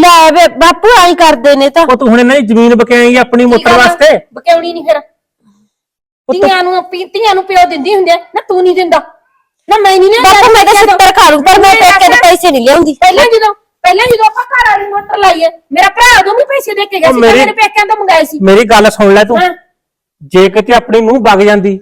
ਲੈ ਬੇ ਬਾਪੂ ਆਈ ਕਰਦੇ ਨੇ ਤਾਂ। ਉਹ ਤੂੰ ਹੁਣ ਇਹਨਾਂ ਦੀ ਜ਼ਮੀਨ ਬਕਾਏਂਗੀ ਆਪਣੀ ਮੋਟਰ? ਵਾਸਤੇ? ਬਕਿਉਣੀ ਨਹੀਂ ਫਿਰ। ਉਹ ਤਾਂ- ਧੀਆਂ ਨੂੰ ਪੀ- ਧੀਆਂ ਨੂੰ ਪਿਓ ਦਿੰਦੀ ਹੁੰਦੀ ਆ ਨਾ ਤੂੰ ਨਹੀਂ ਦਿੰਦਾ। ਨਾ ਮੈਂ ਨਹੀਂ ਲਿਆਉਂਦਾ ਬਾਪੂ ਮੈਂ ਤਾਂ ਬੱਚਿਆਂ ਤੋਂ। ਸਿੱਤਰ ਖਾ ਲੂੰ ਪਰ ਮੈਂ ਮੇਰਾ ਪੇਕੇ ਦੇ ਭਰਾ- ਪੈਸੇ ਨਹੀਂ ਲਿਆਉਂਦੀ। ਪਹਿਲਾਂ ਜਦੋਂ ਪਹਿਲਾਂ ਜਦੋਂ ਆਪਾਂ ਘਰ ਵਾਲੀ ਮੋਟਰ ਲਾਈ ਹੈ ਮੇਰਾ ਭਰਾ ਉਦੋਂ ਵੀ ਪੈਸੇ ਦੇ ਕੇ ਗਿਆ ਉਹ ਸੀ ਮੇਰੀ- ਮੇਰੇ ਪੇਕਿਆਂ ਤੋਂ ਮੰਗਾਏ ਸੀ। ਮੇਰੀ ਗੱਲ ਸੁਣ ਲੈ ਤੂੰ। ਹਾਂ। ਜੇ ਕਿਤੇ ਆਪਣੀ ਨੂੰ ਵਗ ਜਾਂਦੀ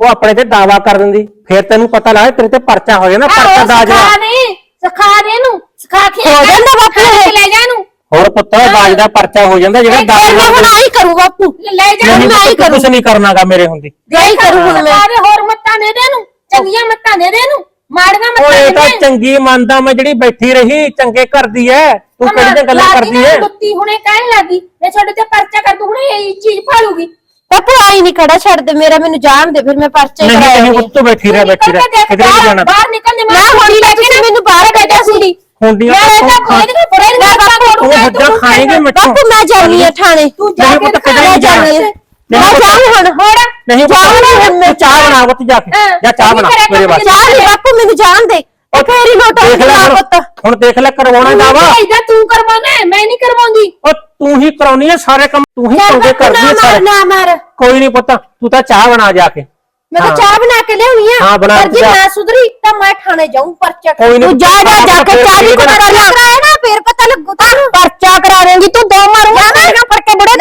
ਉਹ ਆਪਣੇ ਤੇ ਦਾਵਾ ਕਰ ਦਿੰਦੀ ਫਿਰ ਤੈਨੂੰ ਪਤਾ ਲੱਗ ਤੇਰੇ ਤੇ ਪਰਚਾ ਹੋ ਜਾਣਾ ਪਰਚਾ ਆਹੋ, ਦਾਜ ਦਾ ਸਿਖਾ ਦੇ। ਸਿਖਾ ਦੇ ਇਹਨੂੰ ਸਿਖਾ ਕੇ ਹੋ ਜਾਂਦਾ ਬਾਪੂ ਸਿਖਾ ਕੇ ਇਹ। ਲੈ ਜਾ ਇਹਨੂੰ। ਹੋਰ ਪੁੱਤਰ ਦਾਜ ਦਾ ਪਰਚਾ ਹੋ ਜਾਂਦਾ ਜਿਹੜਾ ਦਾਜ ਮੈਂ ਹੁਣ ਕਰੂ ਬਾਪੂ। ਲੈ ਜਾ ਇਹਨੂੰ ਆਈ ਕੁਝ ਨਹੀਂ ਕਰਨਾਗਾ ਮੇਰੇ ਹੁੰਦੀ। ਆਈ ਕਰੂ ਹੁਣ ਮੈਂ। ਹੋਰ ਮੱਤਾਂ ਦੇ ਦੇ ਇਹਨੂੰ। ਚੰਗੀਆਂ ਮੱਤਾਂ ਦੇ ਦੇ ਇਹਨੂੰ ਮਾੜੀਆਂ ਮੱਤਾਂ ਦੇ ਇਹ ਤਾਂ ਦੇ ਚੰਗੀ ਮੰਨਦਾ ਮੈਂ ਜਿਹੜੀ ਬੈਠੀ ਰਹੀ ਚੰਗੇ ਕਰਦੀ ਐ। ਤੂੰ ਕਿਹੜੀਆਂ ਗੱਲਾਂ ਕਰਦੀ ਐ? ਦੁੱਤੀ ਹੁਣੇ ਕਹਿਣ ਲੱਗੀ ਮੈਂ ਤੁਹਾਡੇ ਤੇ ਪਰਚਾ ਕਰ ਦੂੰ ਹੁਣੇ ਇਹ ਚੀਜ਼ ਭਾਲੂਗੀ ਬਾਪੂ ਆਈ ਨਹੀਂ ਖੜਾ ਛੱਡ ਦੇ ਮੇਰਾ ਮੈਨੂੰ ਜਾਣ ਦੇ ਫਿਰ ਮੈਂ ਪਰਚੇ ਨਹੀਂ ਨਹੀਂ ਉੱਤੋਂ ਬੈਠੀ ਰਹਿ ਬੈਠੀ ਰਹਿ। ਕਿਧਰੇ ਨਹੀਂ ਜਾਣਾ। ਬਾਹਰ ਨਿਕਲ ਮੈਂ ਹੁਣ ਲੈ ਕੇ ਮੈਨੂੰ ਬਾਹਰ ਕੱਢਿਆ ਸੀ। ਹੁੰਡੀਆਂ ਮੈਂ ਤੋਂ ਕੋਈ ਨਹੀਂ ਬੜੇ ਨਾ ਤੂੰ ਹੱਜਾਂ ਖਾਏਂਗੇ ਮਿੱਠੂ। ਬਾਪੂ ਮੈਂ ਜਾਣੀ ਆ ਥਾਣੇ। ਤੂੰ ਜਾ ਨਹੀਂ ਕੇ ਨਹੀਂ ਜਾਣਾ। ਕੇ। ਮੈਂ ਜਾਊਂ ਹੁਣ। ਹੋਰ। ਨਹੀਂ ਤੂੰ ਚਾਹ ਬਣਾ ਪੁੱਤ ਜਾ ਕੇ। ਹਾਂ, ਜਾ ਚਾਹ ਬਣਾ ਮੇਰੇ ਵਾਸਤੇ। ਚਾਹ ਨੀ ਬਾਪੂ ਮੈਨੂੰ ਜਾਣ ਦੇ। ਉਹ ਫੇਰ ਹੀ ਲੋਟਾ ਦੇਖ ਲੈ ਪੁੱਤ। ਹੁਣ ਦੇਖ ਲੈ ਕਰਵਾਉਣਾ ਦਾਵਾ। ਇਹਦਾ ਤੂੰ ਕਰਵਾਉਣਾ ਹੈ, ਮੈਂ ਨਹੀਂ ਕਰਵਾਉਂਦੀ। ਉਹ ਤੂੰ ਹੀ ਕਰਾਉਣੀ ਐ ਸਾਰੇ ਕੰਮ ਤੂੰ ਹੀ ਚੰਗੇ ਕਰਦੀ ਮਾਰ ਸਾਰੇ। ਨਾ ਮਾਰ। ਕੋਈ ਨਹੀਂ ਪੁੱਤ ਤੂੰ ਤਾਂ ਚਾਹ ਬਣਾ ਜਾ ਕੇ। ਮੈਂ ਤਾਂ ਹਾਂ। ਚਾਹ ਬਣਾ ਕੇ ਲਿਆਉਣੀ ਆ। ਹਾਂ, ਬਣਾ ਪਰ ਜੇ। ਨਾ ਸੁਧਰੀ ਤਾਂ ਮੈਂ ਥਾਣੇ ਜਾਊਂ ਪਰਚਾ ਤੂੰ ਜਾ ਜਾ ਜਾ ਕੇ ਚਾਹ ਦੀ ਹੈ। ਕਰ ਨਾ ਫੇਰ ਪਤਾ ਲੱਗੂ ਤੈਨੂੰ ਪਰਚਾ ਕਰਾ ਦੇਂਗੀ ਤੂੰ ਦੋ ਮਾਰੂੰਗਾ ਨਾ ਫੜ ਕੇ ਬੜੇ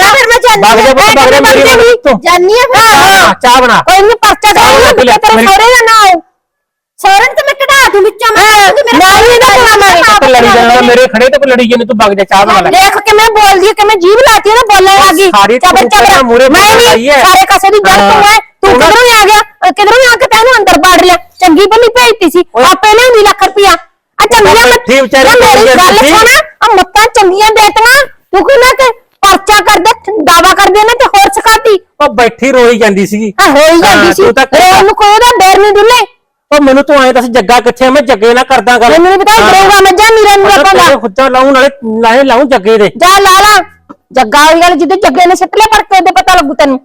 ਨਾ ਫਿਰ ਮੈਂ ਜਾਨੀ ਵਗ ਜਾ ਪੁੱਤ, ਵਗ ਜਾ। ਮੇਰੀ ਵਾਲੀ। ਤੂੰ। ਜਾਨੀ ਆ ਫਿਰ। ਹਾਂ ਚਾਹ ਬਣਾ। ਕੋਈ ਨਹੀਂ ਪਰਚਾ ਚਾਹ ਕਰਾਉਂਗਾ ਬਣਾ ਕੇ ਲਿਆ, ਤੇਰੇ ਮੇਰੀ- ਸਹੁਰੇ ਦਾ ਨਾ ਆਉ ਸਹੁਰੇ ਨੂੰ ਤਾਂ ਮੈਂ ਕਢਾ ਦੂੰ ਵਿੱਚੋਂ ਮੈਂ ਨਹੀਂ ਦਾ ਕੋਣਾ ਮਾਰੇ ਤੇ ਲੜੀ ਜਾਂਦਾ ਮੇਰੇ ਖੜੇ ਤੇ ਕੋਈ ਲੜੀ ਜਾਂਦੀ ਤੂੰ ਵਗ ਜਾ ਚਾਹ ਬਣਾ ਲੈ ਦੇਖ ਕੇ ਮੈਂ ਬੋਲਦੀ ਕਿ ਮੈਂ ਜੀਭ ਲਾਤੀ ਨਾ ਬੋਲਣ ਲੱਗੀ। ਸਾਰੀ ਚੱਲ ਤੂੰ ਬੱਚਾ ਪਹਿਲਾਂ ਮੂਹਰੇ ਮੈਂ ਬੋਲਣ ਨਹੀਂ, ਲਾਈ ਹੈ। ਸਾਰੇ ਕਸੇ ਦੀ ਜੜ ਤੂੰ ਹੈ। ਤੂੰ ਤੂੰ ਨਾ- ਕਿਧਰੋਂ ਆ ਗਿਆ? ਅਹ ਕਿਧਰੋਂ ਆ ਕੇ ਤੈਨੂੰ ਅੰਦਰ ਬਾੜ ਲਿਆ? ਚੰਗੀ ਭਲੀ ਭੇਜਤੀ ਸੀ। ਆਪੇ ਲਿਆਉਂਦੀ ਲੱਖ ਰੁਪਿਆ ਆ ਚੰਗੀਆਂ ਵਿਚਾਰੀ ਨਾ ਮੇਰੀ ਗੱਲ। ਸੁਣ ਆ ਮੱਤਾਂ ਚੰਗੀਆਂ ਦੇਤੀਆਂ। ਤੂੰ ਕਿ ਨਾ ਕਿ ਪਰਚਾ ਕਰਦੇ ਦਾਵਾ ਕਰਦੇ ਨਾ ਤੇ ਹੋਰ ਸਿਖਾਤੀ। ਉਹ ਬੈਠੀ ਰੋਈ ਜਾਂਦੀ ਸੀਗੀ। ਆ ਹੋਈ ਹਾਂ, ਜਾਂਦੀ ਸੀ। ਤੂੰ ਤਾਂ ਰੋਣ ਨੂੰ ਕੋਈ ਉਹਦਾ ਡਰ ਨਹੀਂ ਦੁੱਲੇ। ਉਹ ਮੈਨੂੰ ਤੂੰ ਐਂ ਦੱਸ ਜੱਗਾ ਕਿੱਥੇ ਆ? ਮੈਂ ਜੱਗੇ ਨਾਲ ਕਰਦਾ ਗੱਲ। ਮੈਨੂੰ ਨਹੀਂ ਪਤਾ ਡਰੂਗਾ ਮੱਝਾਂ ਨੀਰਾਂ ਨੂੰ ਪਾਉਂਦਾ ਤੇਰੇ ਖੁੱਜਾ ਲਾਉਂ ਨਾਲੇ ਨਾਲੇ ਲਾਉਂ ਜੱਗੇ ਦੇ। ਜਾ ਲਾ ਲਾ। ਜੱਗਾ ਵਾਲੀ ਗੱਲ ਜਿੱਦੇ ਜੱਗੇ ਨੇ ਸਿੱਟ ਲਿਆ ਫੜਕੇ ਉਹਦੇ ਪਤਾ ਲੱਗੂ ਤੈਨੂੰ।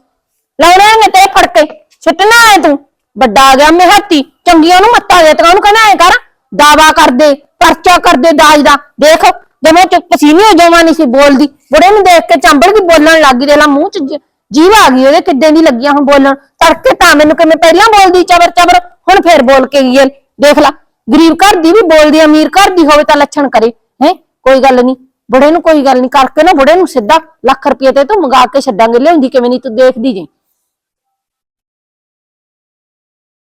ਲਾਉਣੇ ਨੇ ਤੇ ਫੜਕੇ। ਸਿੱਟਣਾ ਐ ਤੂੰ। ਵੱਡਾ ਆ ਗਿਆ ਮੇਹਤੀ ਚੰਗੀਆਂ ਨੂੰ ਮੱਤਾ ਦੇ ਤਾ ਉਹਨੂੰ ਕਹਿੰਦਾ ਐ ਕਰ। ਦਾਵਾ ਕਰ ਦੇ ਪਰਚਾ ਕਰ ਦੇ ਦਾਜ ਦਾ। ਦੇਖ ਜਮੇ ਚੁੱਪ ਸੀ, ਨਹੀਂ ਹੋ ਜਾਵਾਂ ਨਹੀਂ ਸੀ ਬੋਲਦੀ। ਬੁੜੇ ਨੂੰ ਦੇਖ ਕੇ ਚੰਬੜ ਗਈ ਬੋਲਣ ਲੱਗ ਗਈ ਮੂੰਹ ਚ ਜ- ਜੀਵ ਆ ਗਈ, ਉਹਦੇ ਕਿੱਦਾਂ ਦੀ ਲੱਗੀਆਂ ਹੁਣ ਬੋਲਣ। ਤੜਕੇ ਤਾਂ ਮੈਨੂੰ ਕਿਵੇਂ ਪਹਿਲਾਂ ਬੋਲਦੀ ਚਬਰ ਚਬਰ ਹੁਣ ਫੇਰ ਬੋਲ ਕੇ ਗਈ ਏ ਦੇਖ ਲਾ, ਗਰੀਬ ਘਰ ਦੀ ਵੀ ਬੋਲਦੀ, ਅਮੀਰ ਘਰ ਦੀ ਹੋਵੇ ਤਾਂ ਲੱਛਣ ਕਰੇ, ਹੈ? ਕੋਈ ਗੱਲ ਨਹੀਂ। ਬੁੜੇ ਨੂੰ ਕੋਈ ਗੱਲ ਨਹੀਂ, ਕਰਕੇ ਨਾ ਬੁੜੇ ਨੂੰ ਸਿੱਧਾ ਲੱਖ ਰੁਪਏ ਤੇ ਤੂੰ ਮੰਗਾ ਕੇ ਛੱਡਾਂਗੇ, ਲਿਆਉਂਦੀ ਕਿਵੇਂ ਨਹੀਂ ਤੂੰ ਦੇਖਦੀ ਜੀ